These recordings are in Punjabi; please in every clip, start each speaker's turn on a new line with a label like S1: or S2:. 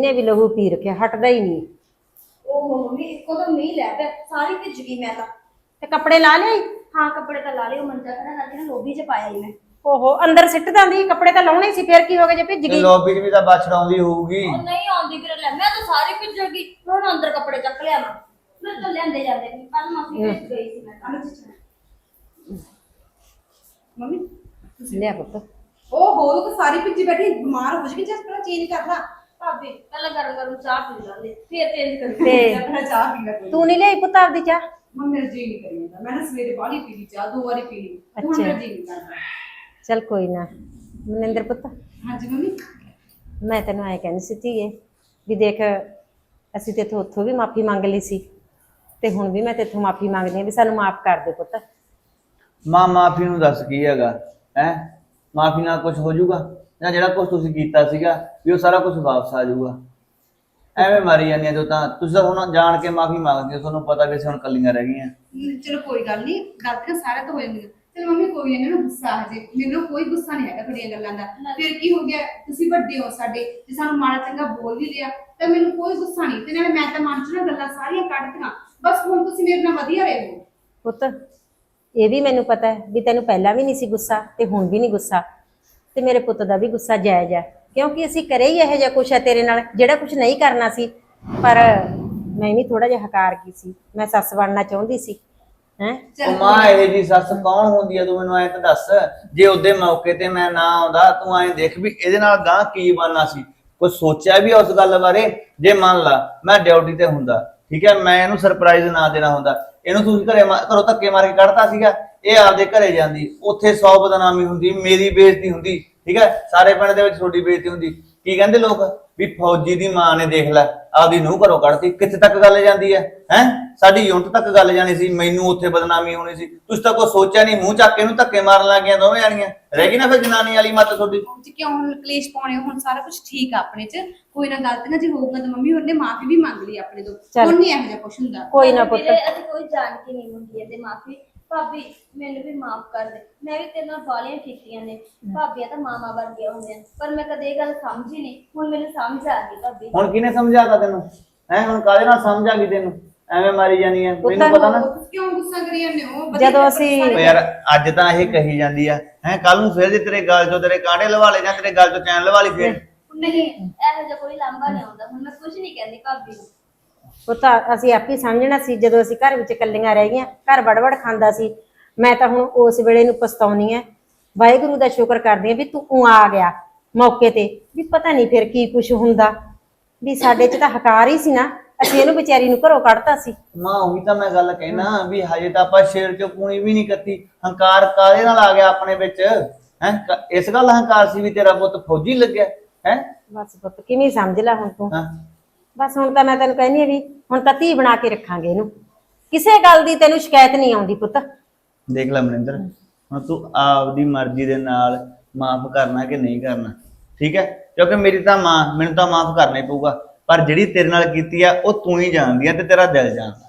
S1: ਇਹਨੇ ਵੀ ਲਹੂ ਪੀ ਰੱਖਿਆ ਹਟਦਾ ਹੀ ਨਹੀਂ।
S2: ਉਹ ਮੰਮੀ ਇੱਕੋ ਤਾਂ ਮੀਂਹ ਲੈ ਪਿਆ ਸਾਰੀ ਭਿੱਜ ਗਈ ਮੈਂ ਤਾਂ।
S1: ਤੇ ਕੱਪੜੇ ਲਾ ਲਿਆਈ
S2: ਹਾਂ ਕੱਪੜੇ ਤਾਂ ਲਾ ਲਏ ਉਹ ਮੰਜਾ ਖੜਾ ਕਰਕੇ ਨਾ ਲੋਬੀ 'ਚ ਪਾਇਆ ਹੀ ਮੈਂ।
S1: ਓਹੋ ਅੰਦਰ ਸਿੱਟ ਦਾਂਦੀ ਕੱਪੜੇ ਤਾਂ ਲਾਉਣੇ ਸੀ ਫੇਰ ਕੀ ਹੋ ਗਿਆ ਜੇ ਭਿੱਜ ਗਈ?
S3: ਲੌਬੀ 'ਚ ਵੀ ਤਾਂ ਬਾਛੜ ਆਉਂਦੀ ਹੋਊਗੀ।
S2: ਉਹ ਨਹੀਂ ਆਉਂਦੀ ਵੀਰੇ ਲੈ ਮੈਂ ਤਾਂ ਸਾਰੀ ਭਿੱਜ ਗਈ ਹੁਣ ਅੰਦਰ ਕੱਪੜੇ ਚੱਕ ਲਿਆ ਮੈਂ ਮੈਂ ਤਾਂ ਲੈਂਦੇ ਜਾਂਦੇ ਕੱਲ ਮਾਸੀ ਭੇਜ ਗਈ ਸੀ ਮੈਂ ਤਾਂ।
S4: ਮੰਮੀ
S1: ਲਿਆ ਪੁੱਤ।
S4: ਉਹ ਹੋ ਤਾਂ ਸਾਰੀ ਪਿੱਛੇ ਬੈਠੀ ਬਿਮਾਰ ਹੋ ਜਾਏਗੀ ਜਸ ਪਹਿਲਾਂ ਚੇਂਜ ਕਰ ਲਾ
S2: ਭਾਬੀ ਪਹਿਲਾਂ ਗਰਮ ਗਰਮ ਚਾਹ ਪੀ ਲਾਂਦੇ ਫੇਰ ਚੇਂਜ ਕਰ
S1: ਤੇ
S4: ਆਪਣਾ ਚਾਹ ਪੀ ਲੈ ਕੋਈ।
S1: ਤੂੰ ਨਹੀਂ ਲਿਆਈ ਪੁੱਤ ਆਪਦੀ ਚਾਹ?
S4: ਮੰਮੀ ਮੇਰਾ ਜੀ ਨਹੀਂ ਕਰੀ ਜਾਂਦਾ। ਮੈਂ ਨਾ ਸਵੇਰੇ ਬਾਹਲੀ ਪੀ ਲਈ ਚਾਹ ਦੋ ਵਾਰੀ ਪੀ ਲਈ। ਹੁਣ
S1: ਅੱਛਾ।
S4: ਮੇਰਾ ਜੀ ਨਹੀਂ ਕਰਦਾ।
S1: ਚੱਲ ਕੋਈ ਨਾ। ਮਨਿੰਦਰ ਪੁੱਤ।
S4: ਹਾਂਜੀ ਮੰਮੀ।
S1: ਮੈਂ ਤੈਨੂੰ ਐ ਕਹਿੰਦੀ ਸੀ ਧੀਏ ਵੀ ਦੇਖ ਅਸੀਂ ਤੇਥੋਂ ਉੱਥੋਂ ਵੀ ਮਾਫੀ ਮੰਗ ਲਈ ਸੀ। ਤੇ ਹੁਣ ਵੀ ਮੈਂ ਤੇਥੋਂ ਮਾਫੀ ਮੰਗਦੀ ਹਾਂ ਵੀ ਸਾਨੂੰ ਮਾਫ ਕਰ ਦੇ ਪੁੱਤ।
S3: ਮਾਂ ਮਾਫੀ ਨੂੰ ਦੱਸ ਕੀ ਹੈਗਾ ਹੈ? ਮਾਫੀ ਨਾਲ ਕੁਝ ਹੋ ਜਾਊਗਾ? ਜਾਂ ਜਿਹੜਾ ਕੁਝ ਤੁਸੀਂ ਕੀਤਾ ਸੀਗਾ ਵੀ ਉਹ ਸਾਰਾ ਕੁਝ ਵਾਪਸ ਆ ਜਾਊਗਾ। ਐਵੇਂ ਮਾਰੀ ਜਾਂਦੀਆਂ ਜੋ ਤਾਂ। ਤੁਸੀਂ ਤਾਂ ਹੁਣ ਜਾਣ ਕੇ ਮਾਫੀ ਮੰਗਦੇ ਹੋ ਤੁਹਾਨੂੰ ਪਤਾ ਵੀ ਅਸੀਂ ਹੁਣ ਕੱਲੀਆਂ ਰਹਿ ਗਈਆਂ।
S4: ਚਲੋ ਕੋਈ ਗੱਲ ਨਹੀਂ ਗਲਤੀਆਂ ਸਾਰੇ ਤੋਂ ਹੋ ਜਾਂਦੀਆਂ ਚਲ ਮੰਮੀ ਕੋਈ ਨਹੀਂ ਨਾ ਗੁੱਸਾ ਆ ਜੇ। ਮੈਨੂੰ ਕੋਈ ਗੁੱਸਾ ਨਹੀਂ ਹੈਗਾ ਤੁਹਾਡੀਆਂ ਗੱਲਾਂ ਦਾ। ਫਿਰ ਕੀ ਹੋ ਗਿਆ? ਤੁਸੀਂ ਵੱਡੇ ਹੋ ਸਾਡੇ। ਜੇ ਸਾਨੂੰ ਮਾੜਾ ਚੰਗਾ ਬੋਲ ਵੀ ਲਿਆ ਤਾਂ ਮੈਨੂੰ ਕੋਈ ਗੁੱਸਾ ਨਹੀਂ। ਤੇ ਨਾਲੇ ਮੈਂ ਤਾਂ ਮਨ ਚ ਨਾ ਗੱਲਾਂ ਸਾਰੀਆਂ ਕੱਢਤੀਆਂ। ਬਸ ਹੁਣ ਤੁਸੀਂ ਮੇਰੇ ਨਾਲ ਵਧੀਆ ਰਹੋ
S1: ਪੁੱਤ ਇਹ ਵੀ ਮੈਨੂੰ ਪਤਾ ਹੈ ਵੀ ਤੈਨੂੰ ਪਹਿਲਾਂ ਵੀ ਨਹੀਂ ਸੀ ਗੁੱਸਾ ਤੇ ਹੁਣ ਵੀ ਨਹੀਂ ਗੁੱਸਾ। ਤੇ ਮੇਰੇ ਪੁੱਤ ਦਾ ਵੀ ਗੁੱਸਾ ਜਾਇਜ਼ ਹੈ ਕਿਉਂਕਿ ਅਸੀਂ ਕਰੇ ਹੀ ਇਹੋ ਜਿਹਾ ਕੁਛ ਹੈ ਤੇਰੇ ਨਾਲ, ਜਿਹੜਾ ਕੁਛ ਨਹੀਂ ਕਰਨਾ ਸੀ। ਪਰ ਮੈਂ ਵੀ ਥੋੜਾ ਜਿਹਾ ਹਕਾਰ ਕੀ ਸੀ। ਮੈਂ ਸੱਸ ਬਣਨਾ ਚਾਹੁੰਦੀ ਸੀ। ਹੈ?
S3: ਉਹ ਮਾਂ ਇਹ ਜੀ ਸੱਸ ਕੌਣ ਹੁੰਦੀ ਆ? ਤੂੰ ਮੈਨੂੰ ਐਂ ਤਾਂ ਦੱਸ। ਜੇ ਉਹਦੇ ਮੌਕੇ ਤੇ ਮੈਂ ਨਾ ਆਉਂਦਾ, ਤੂੰ ਐਂ ਦੇਖ ਵੀ ਇਹਦੇ ਨਾਲ ਗਾਂ ਕੀ ਬਣਨਾ ਸੀ। ਕੋਈ ਸੋਚਿਆ ਵੀ ਉਸ ਗੱਲ ਬਾਰੇ? ਜੇ ਮੰਨ ਲਾ, ਮੈਂ ਡਿਊਟੀ ਤੇ ਹੁੰਦਾ। ਠੀਕ ਹੈ, ਮੈਂ ਇਹਨੂੰ ਸਰਪ੍ਰਾਈਜ਼ ਨਾ ਦੇਣਾ ਹੁੰਦਾ। ਇਹਨੂੰ ਤੁਸੀਂ ਘਰੇ ਮਾ- ਘਰੋਂ ਧੱਕੇ ਮਾਰ ਕੇ ਕੱਢਤਾ ਸੀਗਾ। ਇਹ ਆਪਦੇ ਘਰੇ ਜਾਂਦੀ। ਉੱਥੇ 100 ਬਦਨਾਮੀ ਹੁੰਦੀ, ਮੇਰੀ ਬੇਇੱਜ਼ਤੀ ਹੁੰਦੀ। ਠੀਕ ਹੈ, ਸਾਰੇ ਪਿੰਡ ਦੇ ਵਿੱਚ ਤੁਹਾਡੀ ਬੇਇੱਜ਼ਤੀ ਹੁੰਦੀ। ਕੀ ਕਹਿੰਦੇ ਲੋਕ? ਵੀ ਫੌਜੀ ਦੀ ਮਾਂ ਨੇ ਦੇਖ ਲੈ ਆਪਦੀ ਨੂੰਹ ਘਰੋਂ ਕੱਢਤੀ ਕਿੱਥੇ ਤੱਕ ਗੱਲ ਜਾਂਦੀ ਹੈ? ਹੈ? ਸਾਡੀ ਯੂਨਿਟ ਤੱਕ ਗੱਲ ਜਾਣੀ ਸੀ ਮੈਨੂੰ ਉੱਥੇ ਬਦਨਾਮੀ ਹੋਣੀ ਸੀ। ਤੁਸੀਂ ਤਾਂ ਕੋਈ ਸੋਚਿਆ ਨਹੀਂ ਮੂੰਹ ਚੱਕ ਕੇ ਇਹਨੂੰ ਧੱਕੇ ਮਾਰਨ ਲੱਗ ਗਿਆ ਦੋਵੇਂ ਜਾਣੀਆਂ। ਰਹਿ ਗਈ ਨਾ ਫਿਰ ਜਨਾਨੀ ਵਾਲੀ ਮੱਤ ਤੁਹਾਡੀ?
S4: ਚ ਕਿਉਂ ਹੁਣ ਕਲੇਸ਼ ਪਾਉਣੇ? ਹੁਣ ਸਾਰਾ ਕੁਝ ਠੀਕ ਆ ਆਪਣੇ ਚ। ਕੋਈ ਨਾ ਗਲਤੀਆਂ ਜੇ ਹੋਊਗਾ ਤਾਂ ਮੰਮੀ ਹੋਰ ਨੇ ਮਾਫੀ ਵੀ ਮੰਗ ਲਈ ਆਪਣੇ ਤੋਂ। ਹੁਣ ਨਹੀਂ ਇਹੋ ਜਿਹਾ ਕੁਝ ਹੁੰਦਾ।
S1: ਕੋਈ ਨਾ ਪੁੱਤ।
S2: ਅਸੀਂ ਕੋਈ ਜਾਣ ਕੇ ਨਹੀਂ ਮੰਗੀ ਇਹਦੇ ਮਾਫੀ। ਭਾਬੀ ਮੈਨੂੰ ਵੀ ਮਾਫ ਕਰ ਦੇ। ਮੈਂ ਵੀ ਤੇਰੇ ਨਾਲ ਬਾਲੀਆਂ ਕੀਤੀਆਂ ਨੇ। ਭਾਬੀਆਂ ਤਾਂ ਮਾਮਾ ਵਰਗੀਆਂ ਹੁੰਦੀਆਂ ਨੇ। ਪਰ ਮੈਂ ਕਦੇ ਇਹ ਗੱਲ ਸਮਝੀ ਨਹੀਂ। ਹੁਣ ਮੈਨੂੰ ਸਮਝ ਆ ਗਈ ਭਾਬੀ।
S3: ਹੁਣ ਕਿਹਨੇ ਸਮਝਾਤਾ ਤੈਨੂੰ? ਹੈ ਹੁਣ ਕਾਹਦੇ ਨਾਲ ਸਮਝ ਆ ਗਈ ਤੈਨੂੰ? ਐਵੇਂ ਮਾਰੀ ਜਾਨੀ ਆ। ਮੈਨੂੰ ਪਤਾ ਨਾ।
S4: ਕਿਉਂ ਗੁੱਸਾ ਕਰੀ ਜਾਂਦੇ ਹੋ? ਵਧੀਆ
S1: ਜਦੋਂ ਅਸੀਂ-
S3: ਓ ਯਾਰ ਅੱਜ ਤਾਂ ਇਹ ਕਹੀ ਜਾਂਦੀ ਆ। ਹੈ ਕੱਲ ਨੂੰ ਫਿਰ ਜੇ ਤੇਰੇ ਗਲ ਚੋਂ ਤੇਰੇ ਕਾਂਡੇ ਲਵਾ ਲੈ ਜਾਂ ਤੇਰੇ ਗਲ ਚੋਂ ਚੈਨ ਲਵਾ ਲਈ ਫਿਰ।
S2: ਨਹੀਂ ਇਹੋ ਜਿਹਾ ਕੋਈ ਲਾਂਭਾ ਨਹੀਂ ਆਉਂਦਾ। ਹੁਣ ਮੈਂ ਕੁਝ ਨਹੀਂ ਕਹਿੰਦੀ ਭਾਬੀ ਨੂੰ।
S1: ਪੁੱਤ ਅਸੀਂ ਆਪੇ ਸਮਝਣਾ ਸੀ ਜਦੋਂ ਅਸੀਂ ਘਰ ਵਿੱਚ ਇਕੱਲੀਆਂ ਰਹਿ ਗਈਆਂ ਘਰ ਵੜਵੜ ਖਾਂਦਾ ਸੀ। ਮੈਂ ਤਾਂ ਹੁਣ ਉਸ ਵੇਲੇ ਨੂੰ ਪਛਤਾਉਣੀ ਐ। ਵਾਹਿਗੁਰੂ ਦਾ ਸ਼ੁਕਰ ਕਰਦੀ ਆ ਵੀ ਤੂੰ ਆ ਗਿਆ ਮੌਕੇ ਤੇ ਵੀ ਪਤਾ ਨਹੀਂ ਫਿਰ ਕੀ ਕੁਝ ਹੁੰਦਾ। ਵੀ ਸਾਡੇ 'ਚ ਤਾਂ ਹਕਾਰ ਹੀ ਸੀ ਨਾ ਅਸੀਂ ਇਹਨੂੰ ਵਿਚਾਰੀ ਨੂੰ ਘਰੋਂ ਕੱਢਤਾ ਸੀ।
S3: ਮਾਂ ਉਹੀ ਤਾਂ ਮੈਂ ਗੱਲ ਕਹਿਣਾ ਵੀ ਹਜੇ ਤਾਂ ਆਪਾਂ ਸ਼ੇਰ ਚੋਂ ਪੂਣੀ ਵੀ ਨਹੀਂ ਕੱਤੀ। ਹੰਕਾਰ ਕਾਦੇ ਨਾਲ ਆ ਗਿਆ ਆਪਣੇ ਵਿੱਚ? ਹੈ? ਇਸ ਗੱਲ ਹੰਕਾਰ ਸੀ ਵੀ ਤੇਰਾ ਪੁੱਤ ਫੌਜੀ ਲੱਗਿਆ ਹੈ?
S1: ਬਸ ਪੁੱਤ ਕਿਵੇਂ ਸਮਝ ਲੈ ਹੁਣ ਤੂੰ?
S3: ਹਾਂ।
S1: ਬਸ ਹੁਣ ਤਾਂ ਮੈਂ ਤੈਨੂੰ ਕਹਿੰਦੀ ਆ ਵੀ ਹੁਣ ਤਾਂ ਧੀ ਬਣਾ ਕੇ ਰੱਖਾਂਗੇ ਇਹਨੂੰ। ਕਿਸੇ ਗੱਲ ਦੀ ਤੈਨੂੰ ਸ਼ਿਕਾਇਤ ਨਹੀਂ ਆਉਂਦੀ ਪੁੱਤ।
S3: ਦੇਖ ਲੈ ਮਨਿੰਦਰ ਹੁਣ ਤੂੰ ਆਪਦੀ ਮਰਜ਼ੀ ਦੇ ਨਾਲ ਮਾਫ ਕਰਨਾ ਕਿ ਨਹੀਂ ਕਰਨਾ ਠੀਕ ਹੈ? ਕਿਉਂਕਿ ਮੇਰੀ ਤਾਂ ਮਾਂ ਮੈਨੂੰ ਤਾਂ ਮਾਫ ਕਰਨਾ ਹੀ ਪਊਗਾ ਪਰ ਜਿਹੜੀ ਤੇਰੇ ਨਾਲ ਕੀਤੀ ਆ ਉਹ ਤੂੰ ਹੀ ਜਾਣਦੀ ਆ ਤੇ ਤੇਰਾ ਦਿਲ ਜਾਣਦਾ।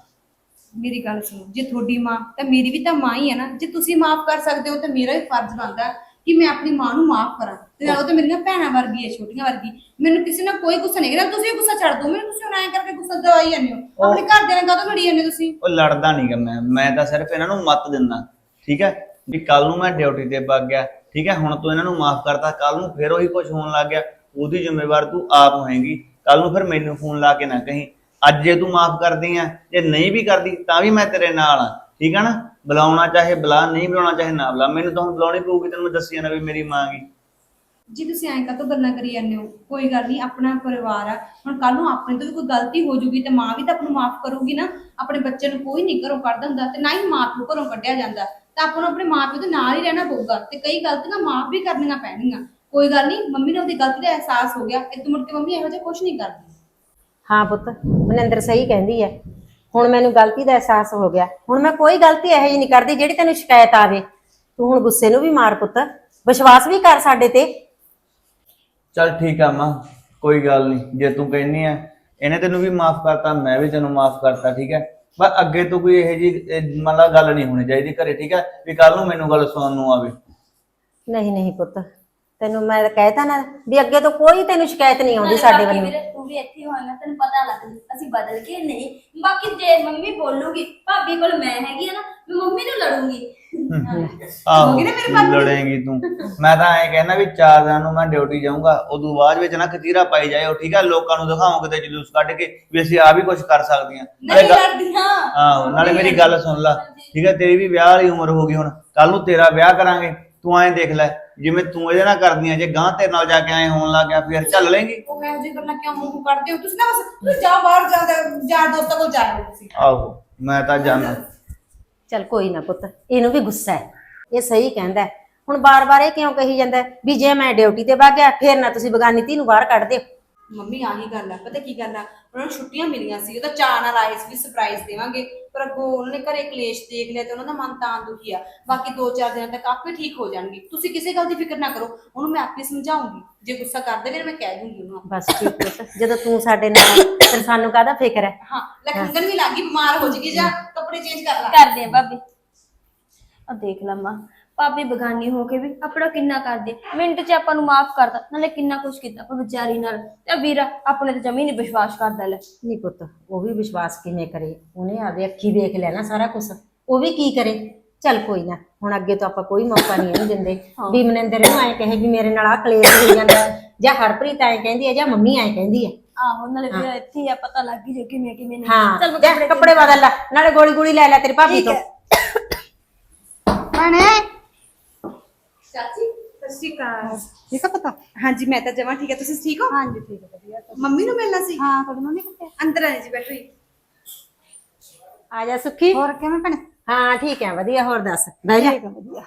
S4: ਮੇਰੀ ਗੱਲ ਸੁਣੋ ਜੇ ਤੁਹਾਡੀ ਮਾਂ ਤਾਂ ਮੇਰੀ ਵੀ ਤਾਂ ਮਾਂ ਹੀ ਹੈ ਨਾ। ਜੇ ਤੁਸੀਂ ਮਾਫ ਕਰ ਸਕਦੇ ਹੋ ਤਾਂ ਮੇਰਾ ਵੀ ਫਰਜ਼ ਬਣਦਾ। ਕਿ ਮੈਂ ਆਪਣੀ ਮਾਂ ਨੂੰ ਮਾਫ ਕਰਾਂ। ਤੇ ਉਹ ਤਾਂ ਮੇਰੀਆਂ ਭੈਣਾਂ ਵਰਗੀ ਹੈ ਛੋਟੀਆਂ ਵਰਗੀ। ਮੈਨੂੰ ਕਿਸੇ ਨਾਲ ਕੋਈ ਗੁੱਸਾ ਨਹੀਂ ਕਰਦਾ ਤੁਸੀਂ ਗੁੱਸਾ ਛੱਡ ਦਿਓ। ਮੈਨੂੰ ਤੁਸੀਂ ਐਂ ਕਰਕੇ ਗੁੱਸਾ ਦਵਾਈ ਜਾਂਦੇ ਹੋ। ਆਪਣੇ ਘਰਦਿਆਂ ਨਾਲ ਕਾਹਤੋਂ ਲੜੀ ਜਾਂਦੇ ਤੁਸੀਂ?
S3: ਉਹ ਲੜਦਾ ਨਹੀਂ ਗਾ ਮੈਂ। ਮੈਂ ਤਾਂ ਸਿਰਫ ਇਹਨਾਂ ਨੂੰ ਮੱਤ ਦਿੰਦਾ। ਠੀਕ ਹੈ ਵੀ ਕੱਲ ਨੂੰ ਮੈਂ ਡਿਊਟੀ ਤੇ ਵਗ ਗਿਆ। ਠੀਕ ਹੈ ਹੁਣ ਤੂੰ ਇਹਨਾਂ ਨੂੰ ਮਾਫ ਕਰਤਾ। ਕੱਲ ਨੂੰ ਫਿਰ ਉਹੀ ਕੁਝ ਹੋਣ ਲੱਗ ਗਿਆ। ਉਹਦੀ ਜ਼ਿੰਮੇਵਾਰ ਤੂੰ ਆਪ ਹੋਏਂਗੀ। ਕੱਲ ਨੂੰ ਫਿਰ ਮੈਨੂੰ ਫੋਨ ਲਾ ਕੇ ਨਾ ਕਹੀਂ। ਅੱਜ ਜੇ ਤੂੰ ਮਾਫ ਕਰਦੀ ਆ ਜੇ ਨਹੀਂ ਵੀ ਕਰਦੀ ਤਾਂ ਵੀ ਮੈਂ ਤੇਰੇ ਨਾਲ ਆ। ਠੀਕ ਹੈ ਨਾ? ਬੁਲਾਉਣਾ ਚਾਹੇ ਬੁਲਾ ਨਹੀਂ ਬੁਲਾਉਣਾ ਚਾਹੇ ਨਾ ਬੁਲਾ। ਮੈਨੂੰ ਤਾਂ ਹੁਣ ਬੁਲਾਉਣੀ ਪਊਗੀ ਤੈਨੂੰ ਮੈਂ ਦੱਸੀ ਜਾਣਾ ਵੀ ਮੇਰੀ ਮਾਂ ਗਈ
S4: ਜੀ ਤੁਸੀਂ ਐਂ ਕਾਹਤੋਂ ਗੱਲਾਂ ਕਰੀ ਜਾਂਦੇ ਹੋ? ਕੋਈ ਗੱਲ ਨਹੀਂ ਆਪਣਾ ਪਰਿਵਾਰ ਆ। ਹੁਣ ਕੱਲ ਨੂੰ ਆਪਣੇ ਤੋਂ ਵੀ ਕੋਈ ਗਲਤੀ ਹੋ ਜੂਗੀ ਤੇ ਮਾਂ ਵੀ ਤਾਂ ਆਪ ਨੂੰ ਮਾਫ ਕਰੂਗੀ ਨਾ। ਆਪਣੇ ਬੱਚੇ ਨੂੰ ਕੋਈ ਨਹੀਂ ਘਰੋਂ ਕੱਢ ਦਿੰਦਾ ਤੇ ਨਾ ਹੀ ਮਾਂ ਪਿਓ ਘਰੋਂ ਕੱਢਿਆ ਜਾਂਦਾ। ਤਾਂ ਆਪਾਂ ਨੂੰ ਆਪਣੇ ਮਾਂ ਪਿਓ ਦੇ ਨਾਲ ਹੀ ਰਹਿਣਾ ਪਊਗਾ ਤੇ ਕਈ ਗਲਤੀਆਂ ਮਾਫ ਵੀ ਕਰਨੀਆਂ ਪੈਣਗੀਆਂ। ਕੋਈ ਗੱਲ ਨਹੀਂ ਮੰਮੀ ਨੂੰ ਉਹਦੀ ਗਲਤੀ ਦਾ ਅਹਿਸਾਸ ਹੋ ਗਿਆ। ਇਹ ਮੁੜ ਕੇ ਮੰਮੀ ਇਹੋ ਜਿਹਾ ਕੁਝ ਨਹੀਂ ਕਰਦੀ।
S1: ਹਾਂ ਪੁੱਤ ਮਨਿੰਦਰ ਸਹੀ ਕਹਿੰਦੀ ਹੈ। ਹੁਣ ਮੈਨੂੰ ਗਲਤੀ ਦਾ ਅਹਿਸਾਸ ਹੋ ਗਿਆ। ਹੁਣ ਮੈਂ ਕੋਈ ਗਲਤੀ ਇਹੋ ਜਿਹੀ ਨਹੀਂ ਕਰਦੀ ਜਿਹੜੀ ਤੈਨੂੰ ਸ਼ਿਕਾਇਤ ਆਵੇ। ਤੂੰ ਹੁਣ ਗੁੱਸੇ ਨੂੰ ਵੀ ਮਾਰ ਪੁੱਤ। ਵਿਸ਼ਵਾਸ ਵੀ ਕਰ ਸਾਡੇ ਤੇ।
S3: ਚੱਲ ਠੀਕ ਆ ਮਾਂ ਕੋਈ ਗੱਲ ਨਹੀਂ ਜੇ ਤੂੰ ਕਹਿੰਦੀ ਆ ਇਹਨੇ ਤੈਨੂੰ ਵੀ ਮਾਫ ਕਰਤਾ ਮੈਂ ਵੀ ਤੈਨੂੰ ਮਾਫ ਕਰਤਾ ਠੀਕ ਹੈ? ਪਰ ਅੱਗੇ ਤੋਂ ਕੋਈ ਇਹੋ ਜੀ ਮਤਲਬ ਗੱਲ ਨਹੀਂ ਹੋਣੀ ਚਾਹੀਦੀ ਘਰੇ ਠੀਕ ਹੈ? ਵੀ ਕੱਲ ਨੂੰ ਮੈਨੂੰ ਗੱਲ ਸੁਣਨ ਨੂੰ ਆਵੇ।
S1: ਨਹੀਂ ਨਹੀਂ ਪੁੱਤ ਤੈਨੂੰ ਮੈਂ ਕਹਿਤਾ ਨਾ ਵੀ ਅੱਗੇ ਤੋਂ ਕੋਈ ਤੈਨੂੰ ਸ਼ਿਕਾਇਤ ਨਹੀਂ ਆਉਂਦੀ ਸਾਡੇ
S2: ਬਾਕੀ
S1: ਵੱਲੋਂ।
S2: ਵੀਰੇ ਤੂੰ ਵੀ ਇੱਥੇ ਹੋਣਾ ਤੈਨੂੰ ਪਤਾ ਲੱਗ ਜੂ ਅਸੀਂ ਬਦਲ ਕੇ ਨਹੀਂ। ਬਾਕੀ ਜੇ ਮੰਮੀ ਬੋਲੂਗੀ ਭਾਬੀ ਕੋਲ ਮੈਂ ਹੈਗੀ ਆ ਨਾ ਮੈਂ ਮੰਮੀ ਨੂੰ ਲੜੂੰਗੀ।
S3: ਆਹੋ ਲੜੇਂਗੀ ਤੂੰ। ਮੈਂ ਤਾਂ ਐਂ ਕਹਿਣਾ ਵੀ ਚਾਰ ਦਿਨਾਂ ਨੂੰ ਮੈਂ ਡਿਊਟੀ ਜਾਊਂਗਾ ਉਦੋਂ ਬਾਅਦ ਵਿੱਚ ਨਾ ਖਤੀਰਾ ਪਾਈ ਜਾਏ ਉਹ ਠੀਕ ਆ? ਲੋਕਾਂ ਨੂੰ ਦਿਖਾਉਂ ਕਿਤੇ ਜਲੂਸ ਕੱਢ ਕੇ ਵੀ ਅਸੀਂ ਆ ਵੀ ਕੁਝ ਕਰ ਸਕਦੀਆਂ। ਨਾਲੇ
S2: ਨਹੀਂ
S3: ਗੱਲ-
S2: ਲੜਦੀਆਂ।
S3: ਆਹੋ ਨਾਲੇ ਮੇਰੀ ਗੱਲ ਸੁਣ ਲੈ। ਠੀਕ ਹੈ ਤੇਰੀ ਵੀ ਵਿਆਹ ਵਾਲੀ ਉਮਰ ਹੋ ਗਈ ਹੁਣ। ਕੱਲ ਨੂੰ ਤੇਰਾ ਵਿਆਹ ਕਰਾਂਗੇ। ਤੂੰ ਐਂ ਦੇਖ ਲੈ ਜਿਵੇਂ ਤੂੰ ਇਹਦੇ ਨਾਲ ਕਰਦੀਆਂ ਜੇ ਗਾਂ ਤੇਰੇ ਨਾਲ ਜਾ ਕੇ ਐਂ ਹੋਣ ਲੱਗ ਗਿਆ ਫਿਰ ਚੱਲ ਲੈਂਗੀ
S4: ਉਹ ਇਹੋ ਜਿਹੀ ਗੱਲਾਂ ਕਿਉਂ ਮੂੰਹ ਕਰਦੇ ਹੋ? ਤੁਸੀਂ ਨਾ ਬਸ ਤੁਸੀਂ ਜਾਓ ਬਾਹਰ ਜਾ ਯਾਰ ਦੋਸਤਾਂ ਕੋਲ ਜਾਓ ਤੁਸੀਂ।
S3: ਆਹੋ ਮੈਂ ਤਾਂ ਜਾਣਾ
S1: ਚੱਲ ਕੋਈ ਨਾ ਪੁੱਤ ਇਹਨੂੰ ਵੀ ਗੁੱਸਾ ਹੈ। ਇਹ ਸਹੀ ਕਹਿੰਦਾ ਹੈ। ਹੁਣ ਬਾਰ-ਬਾਰ ਇਹ ਕਿਉਂ ਕਹੀ ਜਾਂਦਾ ਹੈ? ਵੀ ਜੇ ਮੈਂ ਡਿਊਟੀ ਤੇ ਵਗ ਗਿਆ ਫੇਰ ਨਾ ਤੁਸੀਂ ਬਗਾਨੀ ਧੀ ਨੂੰ ਬਾਹਰ ਕੱਢ ਦਿਓ।
S4: ਮੰਮੀ ਆਹੀ ਗੱਲ ਆ ਪਤਾ ਕੀ ਗੱਲ ਆ? ਉਹਨਾਂ ਨੂੰ ਛੁੱਟੀਆਂ ਮਿਲੀਆਂ ਸੀ ਉਹਦਾ ਚਾਅ ਨਾਲ ਆਏ ਸੀ ਵੀ ਸਰਪ੍ਰਾਈਜ਼ ਦੇਵਾਂਗੇ। ਪਰ ਅੱਗੋਂ ਉਹਨਾਂ ਨੇ ਘਰੇ ਕਲੇਸ਼ ਦੇਖ ਲਿਆ ਤੇ ਉਹਨਾਂ ਦਾ ਮਨ ਤਾਂ ਦੁਖੀ ਆ। ਬਾਕੀ 2-4 ਦਿਨਾਂ ਤੱਕ ਆਪੇ ਠੀਕ ਹੋ ਜਾਣਗੇ। ਤੁਸੀਂ ਕਿਸੇ ਗੱਲ ਦੀ ਫਿਕਰ ਨਾ ਕਰੋ ਉਹਨੂੰ ਮੈਂ ਆਪੇ ਸਮਝਾਉਂਗੀ। ਜੇ ਗੁੱਸਾ ਕਰਦੇ ਫਿਰ ਮੈਂ ਕਹਿ ਦੂੰਗੀ ਉਹਨੂੰ
S1: ਬਸ ਠੀਕ ਪੁੱਤ ਜਦੋਂ ਤੂੰ ਸਾਡੇ ਨਾਲ ਫਿਰ ਸਾਨੂੰ ਕਾਹਦਾ ਫਿਕਰ ਹੈ?
S4: ਹਾਂ ਲਖਨਗਨ ਵੀ ਲੱਗੀ ਬਿਮਾਰ ਹੋ ਜੇਗੀ ਜਾਂ ਕੱਪੜੇ ਚੇਂਜ ਕਰ ਲਾ।
S2: ਕਰਦੇ ਆ ਭਾਬੀ। ਆ ਦੇਖ ਲਾ ਮਾਂ ਭਾਬੀ ਬਗਾਨੀ ਹੋ ਕੇ ਵੀ ਆਪਣਾ ਕਿੰਨਾ ਕਰਦੇ। ਮਿੰਟ 'ਚ ਆਪਾਂ ਨੂੰ ਮਾਫ ਕਰਦਾ ਨਾਲੇ ਕਿੰਨਾ ਕੁਛ ਕੀਤਾ ਆਪਾਂ ਵਿਚਾਰੀ ਨਾਲ। ਤੇ ਵੀਰਾ ਆਪਣੇ ਤੇ ਜਮੀ ਨਹੀਂ ਵਿਸ਼ਵਾਸ ਕਰਦਾ ਲੈ।
S1: ਨਹੀਂ ਪੁੱਤ ਉਹ ਵੀ ਵਿਸ਼ਵਾਸ ਕਿਵੇਂ ਕਰੇ? ਉਹਨੇ ਆਪਦੇ ਅੱਖੀ ਦੇਖ ਲਿਆ ਨਾ ਸਾਰਾ ਕੁਝ ਉਹ ਵੀ ਕੀ ਕਰੇ? ਚੱਲ ਕੋਈ ਨਾ ਹੁਣ ਅੱਗੇ ਤੋਂ ਆਪਾਂ ਕੋਈ ਮੌਕਾ ਨਹੀਂ ਇਹਨੂੰ ਦਿੰਦੇ। ਵੀ ਮਨਿੰਦਰ ਨੂੰ ਐਂ ਕਹੇ ਵੀ ਮੇਰੇ ਨਾਲ ਆ ਕਲੇਸ਼ ਹੋ ਜਾਂਦਾ ਜਾਂ ਹਰਪ੍ਰੀਤ ਐਂ ਕਹਿੰਦੀ ਹੈ ਜਾਂ ਮੰਮੀ ਐਂ ਕਹਿੰਦੀ ਹੈ।
S2: ਆਹੋ ਨਾਲੇ ਇੱਥੇ ਹੀ ਆ ਪਤਾ ਲੱਗ ਹੀ ਜੇ ਕਿਵੇਂ ਕਿਵੇਂ ਨਹੀਂ। ਚੱਲ ਮੈਂ
S1: ਕੱਪੜੇ ਬਦਲ ਲੈ ਨਾਲੇ ਗੋਲੀ ਗੋਲੀ ਲੈ ਲੈ ਤੇਰੀ ਭਾਬੀ ਤੋਂ।
S5: ਭੈਣੇ
S4: ਚਾਚੀ ਸਤਿ ਸ਼੍ਰੀ ਅਕਾਲ।
S5: ਠੀਕ ਆ ਪਤਾ?
S4: ਹਾਂਜੀ ਮੈਂ ਤਾਂ ਜਮਾ ਠੀਕ ਹੈ ਤੁਸੀਂ ਠੀਕ ਹੋ?
S5: ਹਾਂਜੀ ਠੀਕ ਹੈ ਵਧੀਆ।
S4: ਮੰਮੀ ਨੂੰ ਮਿਲਣਾ ਸੀ?
S5: ਹਾਂ ਤੁਹਾਡੀ ਮੰਮੀ ਕਿੱਥੇ
S4: ਅੰਦਰ ਆਏ ਜੀ ਬੈਠੋ ਜੀ।
S1: ਆ ਜਾ ਸੁੱਖੀ।
S5: ਹੋਰ ਕਿਵੇਂ ਭੈਣੇ?
S1: ਹਾਂ ਠੀਕ ਹੈ ਵਧੀਆ ਹੋਰ ਦੱਸ। ਬਹਿ ਜਾ।
S5: ਠੀਕ ਆ ਵਧੀਆ।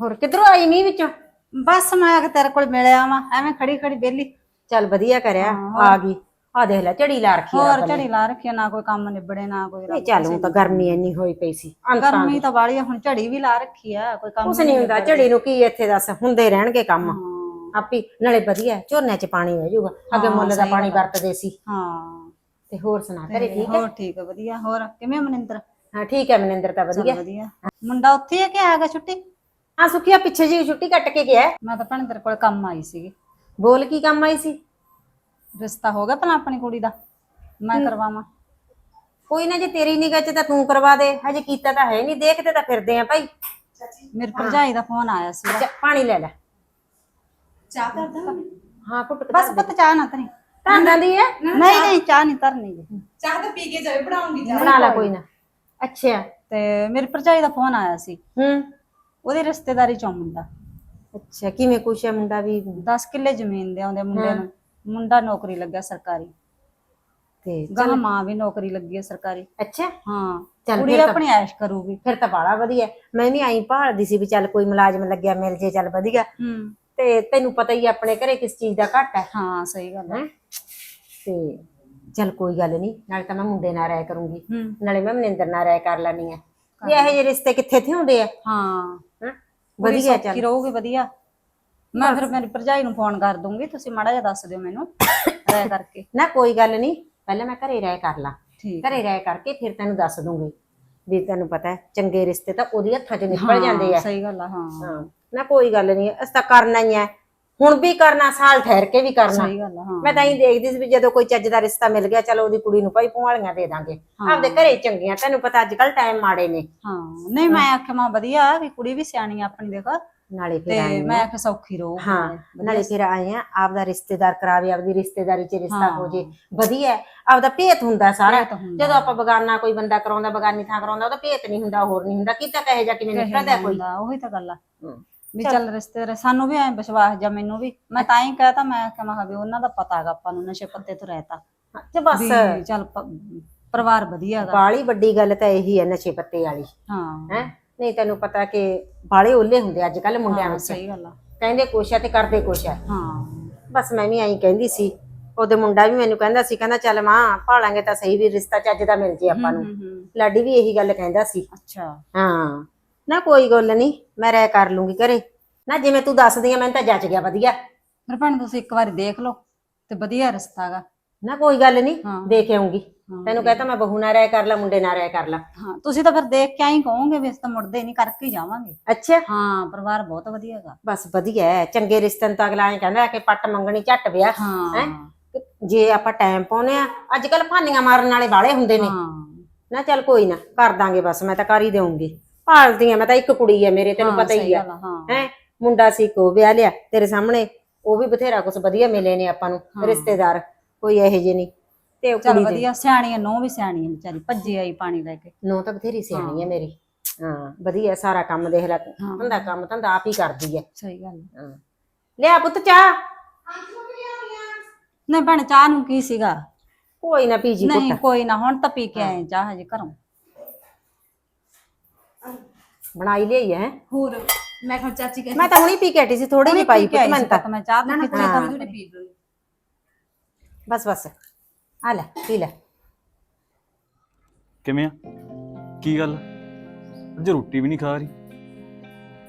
S1: ਹੋਰ ਕਿੱਧਰੋਂ ਆਈ ਮੀਂਹ ਵਿੱਚੋਂ?
S5: ਬਸ ਮੈਂ ਆ ਕੇ ਤੇਰੇ ਕੋਲ ਮਿਲਿਆ ਵਾਂ ਐਵੇਂ ਖੜੀ ਖੜੀ ਬੇਲੀ
S1: ਚੱਲ ਵਧੀਆ ਕਰਿਆ ਆ ਗਈ। ਆ ਦੇਖ ਲੈ ਝੜੀ ਲਾ ਰੱਖੀ ਆ
S5: ਹੋਰ। ਝੜੀ ਲਾ ਰੱਖੀ ਨਾ ਕੋਈ ਕੰਮ ਨਿਬੜੇ ਨਾ ਕੋਈ
S1: ਨਹੀਂ ਚੱਲ ਹੁਣ ਤਾਂ ਗਰਮੀ ਇੰਨੀ ਹੋਈ ਪਈ ਸੀ
S5: ਗਰਮੀ ਤਾਂ ਵਾਲੀ ਹੁਣ ਝੜੀ ਵੀ ਲਾ ਰੱਖੀ ਆ ਕੋਈ ਕੰਮ
S1: ਕੁਛ ਨਹੀਂ ਹੁੰਦਾ ਝੜੀ ਨੂੰ ਕੀ ਇੱਥੇ ਦੱਸ ਹੁੰਦੇ ਰਹਿਣਗੇ ਕੰਮ।
S5: ਹਾਂ।
S1: ਆਪੀ ਨਾਲੇ ਵਧੀਆ ਝੋਨੇ 'ਚ ਪਾਣੀ ਹੋ ਜਾਊਗਾ ਅੱਗੇ ਮੁੱਲ ਦਾ ਪਾਣੀ ਵਰਤਦੇ ਸੀ।
S5: ਹਾਂ।
S1: ਤੇ ਹੋਰ ਸੁਣਾ ਘਰੇ ਠੀਕ
S5: ਹੋਰ ਠੀਕ ਆ ਵਧੀਆ। ਹੋਰ ਕਿਵੇਂ ਮਨਿੰਦਰ?
S1: ਹਾਂ ਠੀਕ ਹੈ ਮਨਿੰਦਰ ਤਾਂ ਵਧੀਆ।
S5: ਵਧੀਆ। ਮੁੰਡਾ ਉੱਥੇ ਹੀ ਕਿ ਆ ਗਿਆ ਛੁੱਟੀ?
S1: ਹਾਂ ਸੁਖੀਆ ਪਿੱਛੇ ਜੀ ਛੁੱਟੀ ਕੱਟ ਕੇ ਗਿਆ। ਹੈ।
S5: ਮੈਂ ਤਾਂ ਭੈਣ ਤੇਰੇ ਕੋਲ ਕੰਮ ਆਈ ਸੀਗੀ।
S1: ਬੋਲ ਕੀ ਕੰਮ ਆਈ ਸੀ?
S5: ਰਿਸ਼ਤਾ ਹੋ ਗਿਆ ਭਲਾ ਆਪਣੀ ਕੁੜੀ ਦਾ? ਮੈਂ ਕਰਵਾਵਾਂ।
S1: ਕੋਈ ਨਾ ਜੇ ਤੇਰੀ ਨਿਗਾਹ 'ਚ ਤਾਂ ਤੂੰ ਕਰਵਾ ਦੇ। ਹਜੇ ਕੀਤਾ ਤਾਂ ਹੈ ਨਹੀਂ। ਦੇਖਦੇ ਤਾਂ ਫਿਰਦੇ ਆ ਭਾਈ।
S5: ਮੇਰੇ ਭਰਜਾਈ ਦਾ ਫੋਨ ਆਇਆ ਸੀ।
S1: ਅੱਛਾ ਪਾਣੀ ਲੈ ਲੈ।
S4: ਚਾਹ ਕਰਦਾ
S1: ਹਾਂ ਘੁੱਟ ਕੇ
S5: ਬਸ ਪੁੱਤ ਚਾਹ ਨਾ ਤਰੀ
S1: ਤਾਂ ਦੀ ਹੈ
S5: ਨਹੀਂ ਨਹੀਂ ਚਾਹ ਨਹੀਂ ਤਰਨੀ ਜੀ।
S4: ਚਾਹ ਤਾਂ ਪੀ ਕੇ ਜਾਵੇ ਬਣਾਉਂਗੀ ਚਾਹ।
S1: ਬਣਾ ਲੈ ਕੋਈ ਨਾ। ਅੱਛਾ।
S5: ਤੇ ਮੇਰੀ ਭਰਜਾਈ ਦਾ ਫੋਨ ਆਇਆ ਸੀ।
S1: ਹੂੰ।
S5: ਉਹਦੀ ਰਿਸ਼ਤੇਦਾਰੀ ਚੋਂ ਮੁੰਡਾ।
S1: ਅੱਛਾ ਕਿਵੇਂ ਕੁਛ ਹੈ ਮੁੰਡਾ ਵੀ?
S5: 10 ਕਿੱਲੇ ਜ਼ਮੀਨ ਦੇ ਆਉਂਦੇ ਮੁੰਡੇ ਨੂੰ। ਮੁੰਡਾ ਨੌਕਰੀ ਲੱਗਿਆ ਸਰਕਾਰੀ।
S1: ਤੇ
S5: ਗਾਹ ਮਾਂ ਵੀ ਨੌਕਰੀ ਲੱਗੀ ਹੈ ਸਰਕਾਰੀ।
S1: ਅੱਛਾ।
S5: ਹਾਂ
S1: ਚੱਲ
S5: ਕੁੜੀ ਆਪਣੀ ਐਸ਼ ਕਰੂਗੀ।
S1: ਫਿਰ ਤਾਂ ਬਾਲਾ ਵਧੀਆ। ਮੈਂ ਵੀ ਆਈ ਭਾਲਦੀ ਸੀ ਵੀ ਚੱਲ ਕੋਈ ਮੁਲਾਜ਼ਮ ਲੱਗਿਆ ਮਿਲ ਜੇ ਚੱਲ ਵਧੀਆ।
S5: ਹੂੰ।
S1: ਤੇ ਤੈਨੂੰ ਪਤਾ ਹੀ ਆਪਣੇ ਘਰੇ ਕਿਸ ਚੀਜ਼ ਦਾ ਘੱਟ ਹੈ।
S5: ਹਾਂ ਸਹੀ ਗੱਲ ਹੈ
S1: ਹੈਂ? ਤੇ ਚੱਲ ਕੋਈ ਗੱਲ ਨਹੀਂ ਨਾਲੇ ਤਾਂ ਮੈਂ ਮੁੰਡੇ ਨਾਲ ਰਾਇ ਕਰੂੰਗੀ।
S5: ਹੂੰ।
S1: ਨਾਲੇ ਮੈਂ ਮਨਿੰਦਰ ਨਾਲ ਰਾਇ ਕਰ ਲੈਣੀ ਆ। ਵੀ ਇਹੋ ਜਿਹੇ ਰਿਸ਼ਤੇ ਕਿੱਥੇ ਥੇ ਹੁੰਦੇ ਆ?
S5: ਹਾਂ।
S1: ਹੈਂ? ਵਧੀਆ ਚੱਲ।
S5: ਰਹੂਗੀ ਵਧੀਆ। ਮੈਂ ਫਿਰ ਮੇਰੀ ਭਰਜਾਈ ਨੂੰ ਫੋਨ ਕਰ ਦੂੰਗੀ ਤੁਸੀਂ ਮਾੜਾ ਜਿਹਾ ਦੱਸ ਦਿਓ ਮੈਨੂੰ ਰਾਇ ਕਰਕੇ।
S1: ਨਾ ਕੋਈ ਗੱਲ ਨਹੀਂ ਪਹਿਲਾਂ ਮੈਂ ਘਰੇ ਰਾਇ ਕਰ ਲਾਂ।
S5: ਠੀਕ
S1: ਘਰੇ ਰਾਇ ਕਰਕੇ ਫਿਰ ਤੈਨੂੰ ਦੱਸ ਦੂੰਗੀ ਵੀ ਤੈਨੂੰ ਪਤਾ ਹੈ ਚੰਗੇ ਰਿਸ਼ਤੇ ਤਾਂ ਉਹਦੇ ਹੱਥਾਂ 'ਚ ਨਿਕਲ ਜਾਂਦੇ ਆ।
S5: ਸਹੀ ਗੱਲ ਆ ਹਾਂ।
S1: ਹਾਂ ਨਾ ਕੋਈ ਗੱਲ ਨਹੀਂ ਅਸੀਂ ਤਾਂ ਕਰਨਾ ਹੀ ਹੈ ਹੁਣ ਵੀ ਕਰਨਾ ਸਾਲ ਠਹਿਰ ਕੇ ਵੀ ਕਰਨਾ।
S5: ਸਹੀ ਗੱਲ ਆ ਹਾਂ।
S1: ਮੈਂ ਤਾਂ ਹੀ ਦੇਖਦੀ ਸੀ ਵੀ ਜਦੋਂ ਕੋਈ ਚੱਜ ਦਾ ਰਿਸ਼ਤਾ ਮਿਲ ਗਿਆ ਚਲੋ ਉਹਦੀ ਕੁੜੀ ਨੂੰ ਭਾਈ ਭੂਆਲੀਆਂ ਦੇ ਦਾਂਗੇ। ਆਪਦੇ ਘਰੇ ਚੰਗੀਆਂ ਤੈਨੂੰ ਪਤਾ ਅੱਜ ਕੱਲ ਟਾਈਮ ਮਾੜੇ ਨੇ।
S5: ਹਾਂ ਨਹੀਂ ਮੈਂ ਆਖਿਆ ਮਾਂ ਵਧੀਆ ਵੀ ਕੁੜੀ ਵੀ ਸਿਆਣੀ ਆ ਆਪਣੀ ਦੇਖੋ।
S1: ਨਾਲੇ ਫਿਰ
S5: ਤੇ
S1: ਆਏ
S5: ਮੈਂ ਆਖਿਆ ਸੌਖੀ ਰਹੂ
S1: ਹਾਂ ਨਾਲੇ ਫਿਰ ਆਏ ਆ ਆਪਦਾ ਰਿਸ਼ਤੇਦਾਰ ਕਰਾਵੇ ਆਪਦੀ ਰਿਸ਼ਤੇਦਾਰੀ 'ਚ ਰਿਸ਼ਤਾ ਹੋ। ਜੇ ਵਧੀਆ ਹੈ। ਆਪਦਾ ਭੇਤ ਹੁੰਦਾ ਸਾਰਾ।
S5: ਭੇਤ ਹੁੰਦਾ।
S1: ਜਦੋਂ ਆਪਾਂ ਬਗਾਨਾ ਕੋਈ ਬੰਦਾ ਕਰਾਉਂਦਾ ਬਗਾਨੀ ਥਾਂ ਕਰਾਉਂਦਾ ਉਹਦਾ ਭੇਤ ਨਹੀਂ ਹੁੰਦਾ ਹੋਰ ਨਹੀਂ ਹੁੰਦਾ ਕੀਤਾ ਕਹੇ ਜਾ ਕਿਵੇਂ ਨਿਕਲਦਾ ਕੋਈ?
S5: ਹੁੰਦਾ ਉਹੀ ਤਾਂ ਗੱਲ ਆ। ਵੀ ਚੱਲ। ਰਿਸ਼ਤੇ ਸਾਨੂੰ ਵੀ ਐ ਵਿਸ਼ਵਾਸ ਜਾਂ ਮੈਨੂੰ ਵੀ ਮੈਂ ਤਾਂ ਹੀ ਕਹਤਾ ਮੈਂ ਆਖਿਆ ਮੈਂ ਕਿਹਾ ਵੀ ਉਹਨਾਂ ਦਾ ਪਤਾ ਹੈਗਾ ਆਪਾਂ ਨੂੰ ਨਸ਼ੇ ਪੱਤੇ ਤੋਂ ਰਹਿਤਾ।
S1: ਤੇ ਬਸ।
S5: ਵੀ ਚੱਲ ਪ- ਪਰਿਵਾਰ ਵਧੀਆ ਹੈਗਾ।
S1: ਬਾਲੀ ਵੱਡੀ ਗੱਲ ਤਾਂ ਇਹੀ ਹੈ ਨਸ਼ੇ ਪੱਤੇ ਵਾਲੀ।
S5: ਹਾਂ।
S1: ਹੈ? ਨਹੀਂ ਤੈਨੂੰ ਪਤਾ ਕਿ ਬਾਲੇ ਓਲੇ ਹੁੰਦੇ ਅੱਜ ਕੱਲ ਮੁੰਡਿਆਂ
S5: ਹਾਂ,
S1: ਵਿੱਚ।
S5: ਸਹੀ ਗੱਲ ਆ।
S1: ਕਹਿੰਦੇ ਕੁਛ ਹੈ ਤੇ ਕਰਦੇ ਕੁਛ
S5: ਹਾਂ।
S1: ਬਸ ਮੈਂ ਵੀ ਐਂ ਕਹਿੰਦੀ ਸੀ ਉਹਦੇ ਮੁੰਡਾ ਵੀ ਮੈਨੂੰ ਕਹਿੰਦਾ ਸੀ ਕਹਿੰਦਾ ਚੱਲ ਮਾਂ ਭਾਲਾਂਗੇ ਤਾਂ ਸਹੀ ਵੀ ਰਿਸ਼ਤਾ ਚੱਜ ਦਾ ਮਿਲ ਜੇ ਆਪਾਂ ਨੂੰ।
S5: ਹੂੰ ਹੂੰ
S1: ਲਾਡੀ ਵੀ ਇਹੀ ਗੱਲ ਕਹਿੰਦਾ ਸੀ।
S5: ਅੱਛਾ।
S1: ਹਾਂ। ਨਾ ਕੋਈ ਗੱਲ ਨਹੀਂ ਮੈਂ ਰਹਿ ਕਰ ਲੂੰਗੀ ਘਰੇ। ਨਾ ਜਿਵੇਂ ਤੂੰ ਦੱਸਦੀ ਆ ਮੈਨੂੰ ਤਾਂ ਜੱਜ ਗਿਆ ਵਧੀਆ।
S5: ਮੇਰੇ ਭੈਣ ਤੁਸੀਂ ਇੱਕ ਵਾਰੀ ਦੇਖ ਲਓ ਤੇ ਵਧੀਆ ਰਿਸ਼ਤਾ
S1: ਨਾ ਕੋਈ ਗੱਲ ਨਹੀਂ
S5: ਹਾਂ।
S1: ਦੇਖ ਆਉਂਗੀ ਤੈਨੂੰ ਕਹਤਾ ਮੈਂ ਬਹੂ ਨਾਲ ਰਾਇ ਕਰ ਲਾ ਮੁੰਡੇ ਨਾਲ ਰਾਇ ਕਰ ਲਾ।
S5: ਹਾਂ ਤੁਸੀਂ ਤਾਂ ਫਿਰ ਦੇਖ ਕੇ ਆਈ ਕਹੋਗੇ ਵੀ ਅਸੀਂ ਤਾਂ ਮੁੜਦੇ ਨਹੀਂ ਕਰਕੇ ਹੀ ਜਾਵਾਂਗੇ।
S1: ਅੱਛਾ।
S5: ਹਾਂ ਪਰਿਵਾਰ ਬਹੁਤ ਵਧੀਆ ਹੈਗਾ
S1: ਬਸ ਵਧੀਆ ਹੈ ਚੰਗੇ ਰਿਸ਼ਤੇ ਨੂੰ ਤਾਂ ਅਗਲਾ ਐ ਕਹਿੰਦਾ ਕਿ ਪੱਟ ਮੰਗਣੀ ਝੱਟ ਵਿਆਹ
S5: ਹਾਂ?
S1: ਹੈਂ? ਜੇ ਆਪਾਂ ਟਾਈਮ ਪਾਉਨੇ ਆ ਅੱਜ ਕੱਲ ਭਾਨੀਆਂ ਮਾਰਨ ਵਾਲੇ ਬਾਲੇ ਹੁੰਦੇ ਨੇ।
S5: ਹਾਂ।
S1: ਨਾ ਚੱਲ ਕੋਈ ਨਾ ਕਰ ਦਾਂਗੇ ਬਸ ਮੈਂ ਤਾਂ ਕਰ ਹੀ ਦੇਵਾਂਗੀ ਭਾਲਦੀ ਆ ਮੈਂ ਤਾਂ ਇੱਕ ਕੁੜੀ ਆ ਮੇਰੇ ਤੈਨੂੰ ਪਤਾ ਹੀ ਆ।
S5: ਹੈ।
S1: ਮੁੰਡਾ ਸੀ ਕੋ ਵਿਆਹ ਲਿਆ ਤੇਰੇ ਸਾਹਮਣੇ ਉਹ ਵੀ ਬਥੇਰਾ ਕੁਝ ਵਧੀਆ ਮਿਲੇ ਨੇ ਆਪਾਂ ਨੂੰ ਰਿਸ਼ਤੇਦਾਰ। ਕੋਈ ਇਹੋ ਜਿਹੇ ਨਹੀਂ ਤੇ ਉਹ
S5: ਚਲ
S1: ਕੁੜੀ ਦੇ।
S5: ਵਧੀਆ ਸਿਆਣੀ ਨੋ ਵੀ ਸਿਆਣੀ ਹੈ ਵਿਚਾਰੀ ਭੱਜੀ ਆਈ ਪਾਣੀ ਲੈ ਕੇ।
S1: ਨੋ ਤਾਂ ਬਥੇਰੀ ਸਿਆਣੀ ਹੈ ਮੇਰੀ। ਹਾਂ ਵਧੀਆ ਸਾਰਾ ਕੰਮ ਦੇਖ ਲੈ ਧੰਦਾ ਕੰਮ ਧੰਦਾ ਆਪ ਹੀ ਕਰਦੀ ਹੈ
S5: ਸਹੀ ਗੱਲ ਹੈ।
S1: ਹਾਂ। ਲਿਆ ਪੁੱਤ ਚਾਹ।
S5: ਨਹੀਂ ਭੈਣ ਚਾਹ ਨੂੰ ਕੀ ਸੀਗਾ?
S1: ਕੋਈ ਨਾ ਪੀਜੀ
S5: ਨਹੀਂ
S1: ਪੁੱਤ।
S5: ਕੋਈ ਨਾ ਹੁਣ ਤਾਂ ਪੀ ਕੇ ਆਏ ਚਾਹ ਹਜੇ ਘਰੋਂ।
S1: ਬਣਾਈ ਲਈ ਹੈ
S4: ਹੋਰ ਮੈਂ ਕਿਹਾ ਚਾਚੀ ਕਹਿੰਦੀ
S1: ਮੈਂ ਤਾਂ ਹੁਣੀ ਪੀ ਕੇ ਹਟੀ ਸੀ ਥੋੜੀ ਜਿਹੀ ਪਾਈ ਪੁੱਤ ਮੈਂ ਤਾਂ
S5: ਮੈਂ ਚਾਹ
S4: ਨਾ ਨਾ ਤਾਂ ਥੋੜੀ ਪੀ ਲਓ
S1: ਬਸ ਬਸ। ਆ ਲੈ ਪੀ ਲੈ।
S6: ਕਿਵੇਂ ਆ? ਕੀ ਗੱਲ? ਅੱਜ ਰੋਟੀ ਵੀ ਨਹੀਂ ਖਾ ਰਹੀ।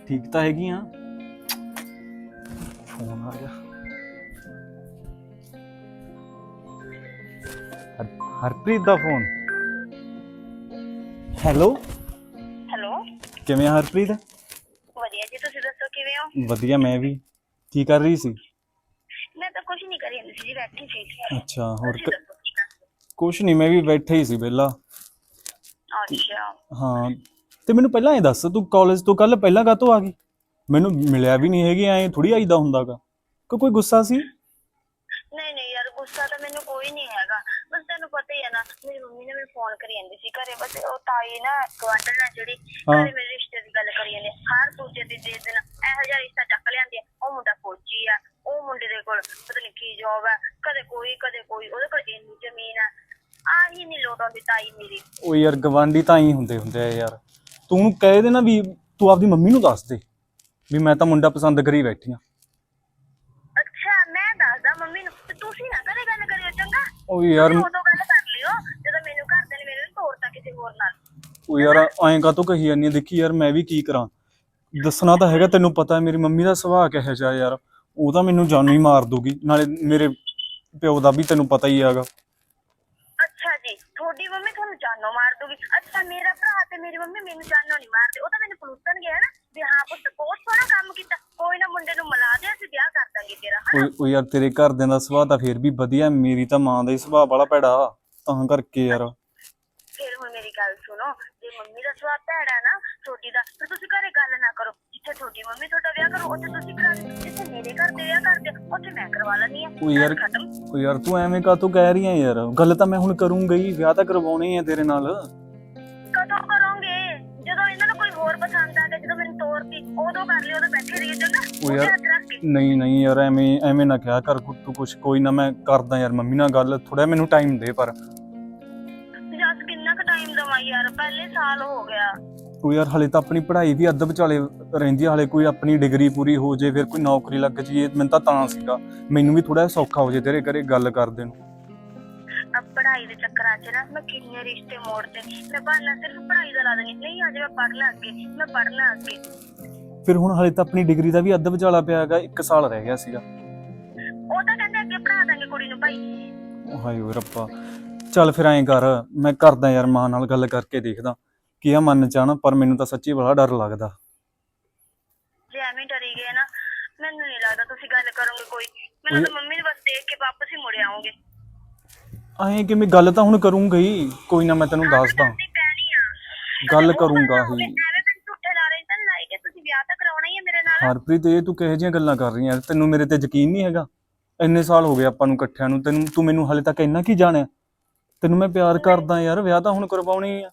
S6: ਠੀਕ ਤਾਂ ਹੈਗੀ ਆ। ਫੋਨ ਆ ਗਿਆ। ਹਰ- ਹਰਪ੍ਰੀਤ ਦਾ ਫੋਨ। ਹੈਲੋ?
S7: ਹੈਲੋ?
S6: ਕਿਵੇਂ ਆ ਹਰਪ੍ਰੀਤ?
S7: ਵਧੀਆ ਜੀ ਤੁਸੀਂ ਦੱਸੋ ਕਿਵੇਂ ਹੋ?
S6: ਵਧੀਆ ਮੈਂ ਵੀ। ਕੀ ਕਰ ਰਹੀ ਸੀ?
S7: ਮੈਂ ਤਾਂ ਕੁਝ ਨਹੀਂ ਕਰੀ ਜਾਂਦੀ ਸੀ ਜੀ ਬੈਠੀ ਸੀ।
S6: ਅੱਛਾ ਹੋਰ
S7: ਕੀ
S6: ਕੁਛ ਨਹੀਂ ਮੈਂ ਵੀ ਬੈਠਾ ਹੀ ਸੀ ਵਿਹਲਾ?
S7: ਅੱਛਾ।
S6: ਹਾਂ ਤੇ ਮੈਨੂੰ ਪਹਿਲਾਂ ਇਹ ਦੱਸ ਤੂੰ ਕਾਲਜ ਤੋਂ ਕੱਲ ਪਹਿਲਾਂ ਕਾਹਤੋਂ ਆ ਗਈ? ਮੈਨੂੰ ਮਿਲਿਆ ਵੀ ਨਹੀਂ ਹੈਗੀ ਐ ਥੋੜੀ ਆਈਦਾ ਹੁੰਦਾਗਾ। ਕਿ ਕੋਈ ਗੁੱਸਾ ਸੀ?
S7: ਨਹੀਂ ਨਹੀਂ ਯਾਰ ਗੁੱਸਾ ਤਾਂ ਮੈਨੂੰ ਕੋਈ ਨਹੀਂ ਹੈਗਾ। ਬਸ ਤੈਨੂੰ ਪਤਾ ਹੀ ਹੈ ਨਾ ਮੇਰੀ ਮੰਮੀ ਨੇ ਮੈਨੂੰ ਫੋਨ ਕਰੀ ਜਾਂਦੀ ਸੀ ਘਰੇ। ਬਸ ਉਹ ਤਾਈ ਨਾ ਗਵਾਂਢਣ ਨਾਲ ਜਿਹੜੀ
S6: ਹਾਂ।
S7: ਘਰੇ ਮੇਰੇ ਰਿਸ਼ਤੇ ਦੀ ਗੱਲ ਕਰੀ ਜਾਂਦੀ ਆ। ਹਰ ਦੂਜੇ ਤੇ ਦੇ ਦਿਨ ਇਹੋ ਜਿਹਾ ਰਿਸ਼ਤਾ ਚੱਕ ਲਿਆਂਦੇ ਆ। ਉਹ ਮੁੰਡਾ ਫੌਜੀ ਆ। ਉਹ ਮੁੰਡੇ ਦੇ ਕੋਲ ਪਤਾ ਨਹੀਂ ਕੀ ਜੋਬ ਹੈ ਕਦੇ ਕੋਈ ਕਦੇ ਕੋਈ ਉਹਦੇ ਕੋਲ ਇੰਨੀ ਜ਼ਮੀਨ ਆ। ਆਹੀ ਨਹੀਂ ਲੋਟ ਆਉਂਦੀ ਤਾਈ ਮੇਰੀ
S6: ਉਹ ਯਾਰ ਗਵਾਂਢੀ ਤਾਂ ਹੀ ਹੁੰਦੇ ਹੁੰਦੇ ਆ ਯਾਰ। ਤੂੰ ਕਹਿ ਦੇ ਨਾ ਵੀ ਤੂੰ ਆਪਦੀ ਮੰਮੀ ਨੂੰ ਦੱਸ ਦੇ ਵੀ ਮੈਂ ਤਾਂ ਮੁੰਡਾ ਪਸੰਦ ਕਰੀ ਬੈਠੀ ਆ।
S7: ਅੱਛਾ ਮੈਂ ਦੱਸਦਾ ਮੰਮੀ ਨੂੰ ਤੇ ਤੁਸੀਂ ਨਾ ਕਦੇ ਗੱਲ ਕਰਿਓ ਚੰਗਾ।
S6: ਉਹ ਯਾਰ
S7: ਤੁਸੀਂ ਉਦੋਂ ਗੱਲ ਕਰ ਲਿਓ ਜਦੋਂ ਮੈਨੂੰ ਘਰਦੇ ਨੇ ਮੇਰੇ ਨੂੰ ਤੋਰਤਾ ਕਿਸੇ ਹੋਰ ਨਾਲ।
S6: ਉਹ ਯਾਰ ਐਂ ਕਾਹਤੋਂ ਕਹੀ ਜਾਂਦੀ ਆ? ਦੇਖੀ ਯਾਰ ਮੈਂ ਵੀ ਕੀ ਕਰਾਂ? ਦੱਸਣਾ ਤਾਂ ਹੈਗਾ ਤੈਨੂੰ ਪਤਾ ਹੈ ਮੇਰੀ ਮੰਮੀ ਦਾ ਸੁਭਾਅ ਕਿਹੋ ਜਿਹਾ ਯਾਰ। ਉਹ ਤਾਂ ਮੈਨੂੰ ਜਾਨੋਂ ਹੀ ਮਾਰ ਦੂਗੀ ਨਾਲੇ ਮੇਰੇ ਪਿਓ ਦਾ ਵੀ ਤੈਨੂੰ ਪਤਾ ਹੀ ਹੈਗਾ।
S7: ਤੁਹਾਡੀ ਮੰਮੀ ਤੁਹਾਨੂੰ ਜਾਨੋਂ ਮਾਰ ਦੂਗੀ ਅੱਛਾ ਮੇਰਾ ਭਰਾ ਤੇ ਮੇਰੀ ਮੰਮੀ ਮੈਨੂੰ ਜਾਨੋਂ ਨਹੀਂ ਮਾਰਦੇ। ਉਹ ਤਾਂ ਮੈਨੂੰ ਪਲੂਸਣਗੇ ਹਨਾ ਵੀ ਹਾਂ ਪੁੱਤ ਬਹੁਤ ਸੋਹਣਾ ਕੰਮ ਕੀਤਾ। ਕੋਈ ਨਾ ਮੁੰਡੇ ਨੂੰ ਮਿਲਾ ਦੇ ਅਸੀਂ ਵਿਆਹ ਕਰ ਦਾਂਗੇ ਤੇਰਾ ਹਨਾ?
S6: ਉਹ ਉਹ ਯਾਰ ਤੇਰੇ ਘਰਦਿਆਂ ਦਾ ਸੁਭਾਅ ਤਾਂ ਫੇਰ ਵੀ ਵਧੀਆ ਮੇਰੀ ਤਾਂ ਮਾਂ ਦਾ ਹੀ ਸੁਭਾਅ ਬੜਾ ਭੈੜਾ। ਤਾਂ ਕਰਕੇ ਯਾਰ।
S7: ਫਿਰ ਹੁਣ ਮੇਰੀ ਗੱਲ ਸੁਣੋ ਜੇ ਮੰਮੀ ਦਾ ਸੁਭਾਅ ਭੈੜਾ ਨਾ ਤੁਹਾਡੀ ਦਾ ਫਿਰ ਤੁਸੀਂ ਘਰੇ ਗੱਲ ਨਾ ਕਰੋ। ਜਿੱਥੇ ਤੁਹਾਡੀ ਮੰਮੀ ਤੁਹਾਡਾ ਵਿਆਹ ਕਰੂ ਉੱਥੇ ਤੁਸੀਂ ਕਰਾ ਦਿਓ ਜਿੱਥੇ ਮੇਰੇ ਘਰ ਦੇ ਵਿਆਹ ਕਰਦੇ ਉੱਥੇ ਮੈਂ ਕਰਵਾ ਲੈਣੀ ਆ
S6: ਉਹ ਯਾਰ
S7: ਖਤਮ।
S6: ਉਹ ਯਾਰ ਤੂੰ ਐਵੇਂ ਕਾਹਤੋਂ ਕਹਿ ਰਹੀ ਆ ਯਾਰ? ਗੱਲ ਤਾਂ ਮੈਂ ਹੁਣ ਕਰੂੰਗਾ ਹੀ ਵਿਆਹ ਤਾਂ ਕਰਵਾਉਣੇ ਆ ਤੇਰੇ ਨਾਲ।
S7: ਕਦੋਂ ਕਰੋਗੇ? ਜਦੋਂ ਇਹਨਾਂ ਨੂੰ ਕੋਈ ਹੋਰ ਪਸੰਦ ਆ ਗਿਆ ਜਦੋਂ ਮੈਨੂੰ ਤੋਰਤੀ ਉਦੋਂ ਕਰ ਲਿਓ ਉਦੋਂ ਬੈਠੇ ਰਹੀਏ ਚੰਗਾ?
S6: ਉਹ ਯਾਰ-
S7: ਕੇ।
S6: ਨਹੀਂ ਨਹੀਂ ਯਾਰ ਐਵੇਂ ਐਵੇਂ ਨਾ ਕਿਹਾ ਕਰ ਕੁ- ਤੂੰ ਕੁਛ ਕੋਈ ਨਾ ਮੈਂ ਕਰਦਾ ਯਾਰ ਮੰਮੀ ਨਾਲ ਗੱਲ ਥੋੜਾ ਮੈਨੂੰ ਟਾਈਮ ਦੇ ਪਰ।
S7: ਜੱਸ ਕਿੰਨਾ ਕੁ ਟਾਈਮ ਦਵਾਂ ਯਾਰ? ਪਹਿਲੇ ਸਾਲ ਹੋ ਗਿਆ।
S6: ਉਹ ਯਾਰ ਹਲੇ ਤਾਂ ਆਪਣੀ ਪੜ੍ਹਾਈ ਵੀ ਅੱਧ ਵਿਚਾਲੇ ਰਹਿੰਦੀ ਆ ਹਲੇ ਕੋਈ ਆਪਣੀ ਡਿਗਰੀ ਪੂਰੀ ਹੋ ਜੇ ਫਿਰ ਕੋਈ ਨੌਕਰੀ ਲੱਗ ਜਾਈਏ ਮੈਨੂੰ ਤਾਂ ਤਾਂ ਸੀਗਾ। ਮੈਨੂੰ ਵੀ ਥੋੜਾ ਸੌਖਾ ਹੋ ਜੇ ਤੇਰੇ ਘਰੇ ਗੱਲ ਕਰਦੇ ਨੂੰ।
S7: ਅਬ ਪੜ੍ਹਾਈ ਦੇ ਚੱਕਰਾਂ 'ਚ ਨਾ ਮੈਂ ਕਿੰਨੇ ਰਿਸ਼ਤੇ ਮੋੜਤੇ ਮੈਂ ਬਹਾਨਾ ਸਿਰਫ ਪੜ੍ਹਾਈ ਦਾ ਲਾ ਦੇਣੀ। ਨਹੀਂ ਅਜੇ ਮੈਂ ਪੜ੍ਹਨਾ ਅੱਗੇ ਮੈਂ ਪੜ੍ਹਨਾ ਅੱਗੇ।
S6: ਫਿਰ ਹੁਣ ਹਲੇ ਤਾਂ ਆਪਣੀ ਡਿਗਰੀ ਦਾ ਵੀ ਅੱਧ ਵਿਚਾਲਾ ਪਿਆ ਹੈਗਾ ਇੱਕ ਸਾਲ ਰਹਿ ਗਿਆ ਸੀਗਾ।
S7: ਉਹ ਤਾਂ ਕਹਿੰਦੇ ਅੱਗੇ ਪੜ੍ਹਾ ਦਾਂਗੇ ਕੁੜੀ ਨੂੰ ਭਾਈ।
S6: ਹਾਏ ਓਏ ਰੱਬਾ। ਚੱਲ ਫਿਰ ਐਂ ਕਰ ਮੈਂ ਕਰਦਾ ਯਾਰ ਮਾਂ ਨਾਲ ਗੱਲ ਕਰਕੇ ਦੇਖਦਾ ਕੀ ਆ ਮੰਨ ਚਾਹਣਾ ਪਰ ਮੈਨੂੰ ਤਾਂ ਸੱਚੀ ਬੜਾ ਡਰ ਲੱਗਦਾ।
S7: ਐਵੇਂ ਡਰੀ ਗਏ ਨਾ ਮੈਨੂੰ ਨਹੀਂ ਲੱਗਦਾ ਤੁਸੀਂ ਗੱਲ ਕਰੋਗੇ ਕੋਈ। ਮੈਨੂੰ ਤਾਂ ਮੰਮੀ ਨੂੰ ਬਸ ਦੇਖ ਕੇ ਵਾਪਸ ਹੀ ਮੁੜ ਆਉਂਗੇ
S6: ਐਂ ਕਿਵੇਂ ਗੱਲ ਤਾਂ ਹੁਣ ਕਰੂੰਗਾ ਹੀ। ਕੋਈ ਨਾ ਮੈਂ ਤੈਨੂੰ ਦੱਸਦਾ।
S7: ਕਰਨੀ ਪੈਣੀ ਆ।
S6: ਗੱਲ ਕਰੂੰਗਾ ਹੀ।
S7: ਐਵੇਂ ਮੈਨੂੰ ਝੂਠੇ ਲਾਰੇ ਤਾਂ ਨੀ ਲਾਏ ਕਿ ਤੁਸੀਂ ਵਿਆਹ ਤਾਂ ਕਰਾਉਣਾ ਹੀ ਹੈ ਮੇਰੇ ਨਾਲ।
S6: ਹਰਪ੍ਰੀਤ ਇਹ ਤੂੰ ਕਿਹੋ ਜਿਹੀਆਂ ਗੱਲਾਂ ਕਰ ਰਹੀ ਯਾਰ ਤੈਨੂੰ ਮੇਰੇ ਤੇ ਯਕੀਨ ਨਹੀਂ ਹੈਗਾ? ਇੰਨੇ ਸਾਲ ਹੋ ਗਏ ਆਪਾਂ ਨੂੰ ਇਕੱਠਿਆਂ ਨੂੰ। ਤੈਨੂੰ ਤੂੰ ਮੈਨੂੰ ਹਲੇ ਤੱਕ ਇੰਨਾ ਕੀ ਜਾਣਿਆ? ਤੈਨੂੰ ਮੈਂ ਪਿਆਰ ਕਰਦਾ ਯਾਰ ਵਿਆਹ ਤਾਂ ਹੁਣ ਕਰਵਾਉਣੀ ਆ।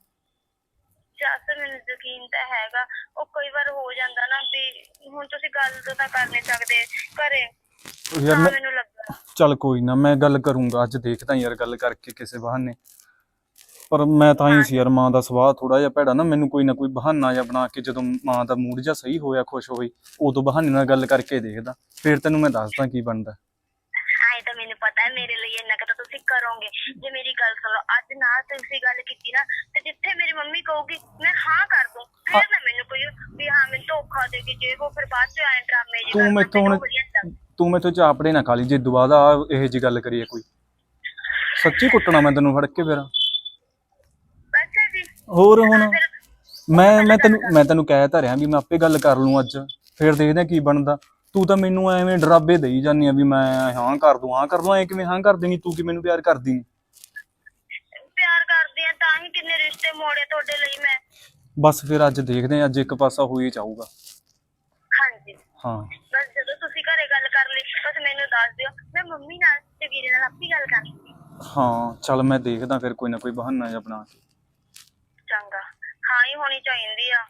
S7: ਜੱਸ ਮੈਨੂੰ ਯਕੀਨ ਤਾਂ ਹੈਗਾ ਉਹ ਕਈ ਵਾਰ ਹੋ ਜਾਂਦਾ ਨਾ ਵੀ ਹੁਣ ਤੁਸੀਂ ਗੱਲ ਤੋਂ ਤਾਂ ਕਰ ਨਹੀਂ ਸਕਦੇ ਘਰੇ
S6: ਯਾਰ
S7: ਤਾਂ
S6: ਮੈਂ
S7: ਮੈਨੂੰ ਲੱਗਾ
S6: ਚੱਲ ਕੋਈ ਨਾ ਮੈਂ ਗੱਲ ਕਰੂੰਗਾ ਅੱਜ ਦੇਖਦਾ ਯਾਰ ਗੱਲ ਕਰਕੇ ਕਿਸੇ ਬਹਾਨੇ। ਪਰ ਮੈਂ ਤਾਂ ਹੀ ਸੀ ਯਾਰ ਮਾਂ ਦਾ ਸੁਭਾਅ ਥੋੜਾ ਜਿਹਾ ਭੈੜਾ ਨਾ ਮੈਨੂੰ ਕੋਈ ਨਾ ਕੋਈ ਬਹਾਨਾ ਜਿਹਾ ਬਣਾ ਕੇ ਜਦੋਂ ਮਾਂ ਦਾ ਮੂਡ ਜਿਹਾ ਸਹੀ ਹੋਇਆ ਖੁਸ਼ ਹੋਈ ਉਦੋਂ ਬਹਾਨੇ ਨਾਲ ਗੱਲ ਕਰਕੇ ਦੇਖਦਾ। ਫਿਰ ਤੈਨੂੰ ਮੈਂ ਦੱਸਦਾ ਕੀ ਬਣਦਾ।
S7: ਆਏ ਤਾਂ ਮੈਨੂੰ ਪਤਾ ਹੈ ਮੇਰੇ ਲਈ ਇੰਨਾ ਕੁ ਤਾਂ ਤੁਸੀਂ ਕਰੋਗੇ। ਜੇ ਮੇਰੀ ਗੱਲ ਸੁਣੋ ਅੱਜ ਨਾ ਤੁਸੀਂ ਗੱਲ ਕੀਤੀ ਨਾ ਤੇ ਜਿੱਥੇ ਮੇਰੀ ਮੰਮੀ ਕਹੂਗੀ ਮੈਂ ਹਾਂ ਕਰ ਦੂੰ। ਫਿਰ ਨਾ ਮੈਨੂੰ ਕੋਈ ਵੀ ਹਾਂ ਮੈਨੂੰ ਧੋਖਾ ਦੇ ਕੇ ਜੇ ਉਹ ਫਿਰ ਬਾਅਦ ਚ ਆਏ ਡਰਾਮੇ ਜੀ
S6: ਤੂੰ ਮੈਥੋਂ ਹੁਣ ਤੂੰ ਮੈਥੋਂ ਚਾਪੜੇ ਨਾ ਖਾਲੀ ਜੇ ਦੁਬਾਰਾ ਇਹ ਜੀ ਗੱਲ ਕਰੀਏ ਕੋਈ। ਸੱਚੀ ਕੁੱਟਣਾ ਮੈਂ ਤੈਨੂੰ ਫੜ ਕੇ ਫਿਰ ਹੋਰ ਹੁਣ ਮੈਂ ਮੈਂ ਤੈਨੂੰ ਮੈਂ ਤੈਨੂੰ ਕਹਿ ਤਾਂ ਰਿਹਾ ਵੀ ਮੈਂ ਆਪੇ ਗੱਲ ਕਰ ਲੂੰ ਅੱਜ। ਫਿਰ ਦੇਖਦੇ ਆ ਕੀ ਬਣਦਾ। ਤੂੰ ਤਾਂ ਮੈਨੂੰ ਐਵੇਂ ਡਰਾਬੇ ਦੇਈ ਜਾਂਦੀ ਆ ਵੀ ਮੈਂ ਹਾਂ ਕਰ ਦੂੰ ਹਾਂ ਕਰ ਦੂੰ। ਐ ਕਿਵੇਂ ਹਾਂ ਕਰ ਦੇਣੀ ਤੂੰ ਕਿ ਮੈਨੂੰ ਪਿਆਰ ਕਰਦੀ ਨੀ?
S7: ਪਿਆਰ ਕਰਦੀ ਆ ਤਾਂ ਹੀ ਕਿੰਨੇ ਰਿਸ਼ਤੇ ਮੋੜੇ ਤੁਹਾਡੇ ਲਈ ਮੈਂ?
S6: ਬਸ ਫਿਰ ਅੱਜ ਦੇਖਦੇ ਆ ਅੱਜ ਇੱਕ ਪਾਸਾ ਹੋ ਹੀ ਜਾਊਗਾ।
S7: ਹਾਂਜੀ।
S6: ਹਾਂ।
S7: ਬਸ ਜਦੋਂ ਤੁਸੀਂ ਘਰੇ ਗੱਲ ਕਰ ਲਈ ਬਸ ਮੈਨੂੰ ਦੱਸ ਦਿਓ। ਮੈਂ ਮੰਮੀ ਨਾਲ ਤੇ ਵੀਰੇ ਨਾਲ ਆਪੀ ਗੱਲ ਕਰ ਲਈ
S6: ਹਾਂ ਚੱਲ ਮੈਂ ਦੇਖਦਾ ਫਿਰ ਕੋਈ ਨਾ ਕੋਈ ਬਹਾਨਾ ਜਿਹਾ ਬਣਾ ਕੇ।
S7: ਚੰਗਾ। ਹਾਂ ਹੀ ਹੋਣੀ ਚਾਹੀਦੀ ਆ।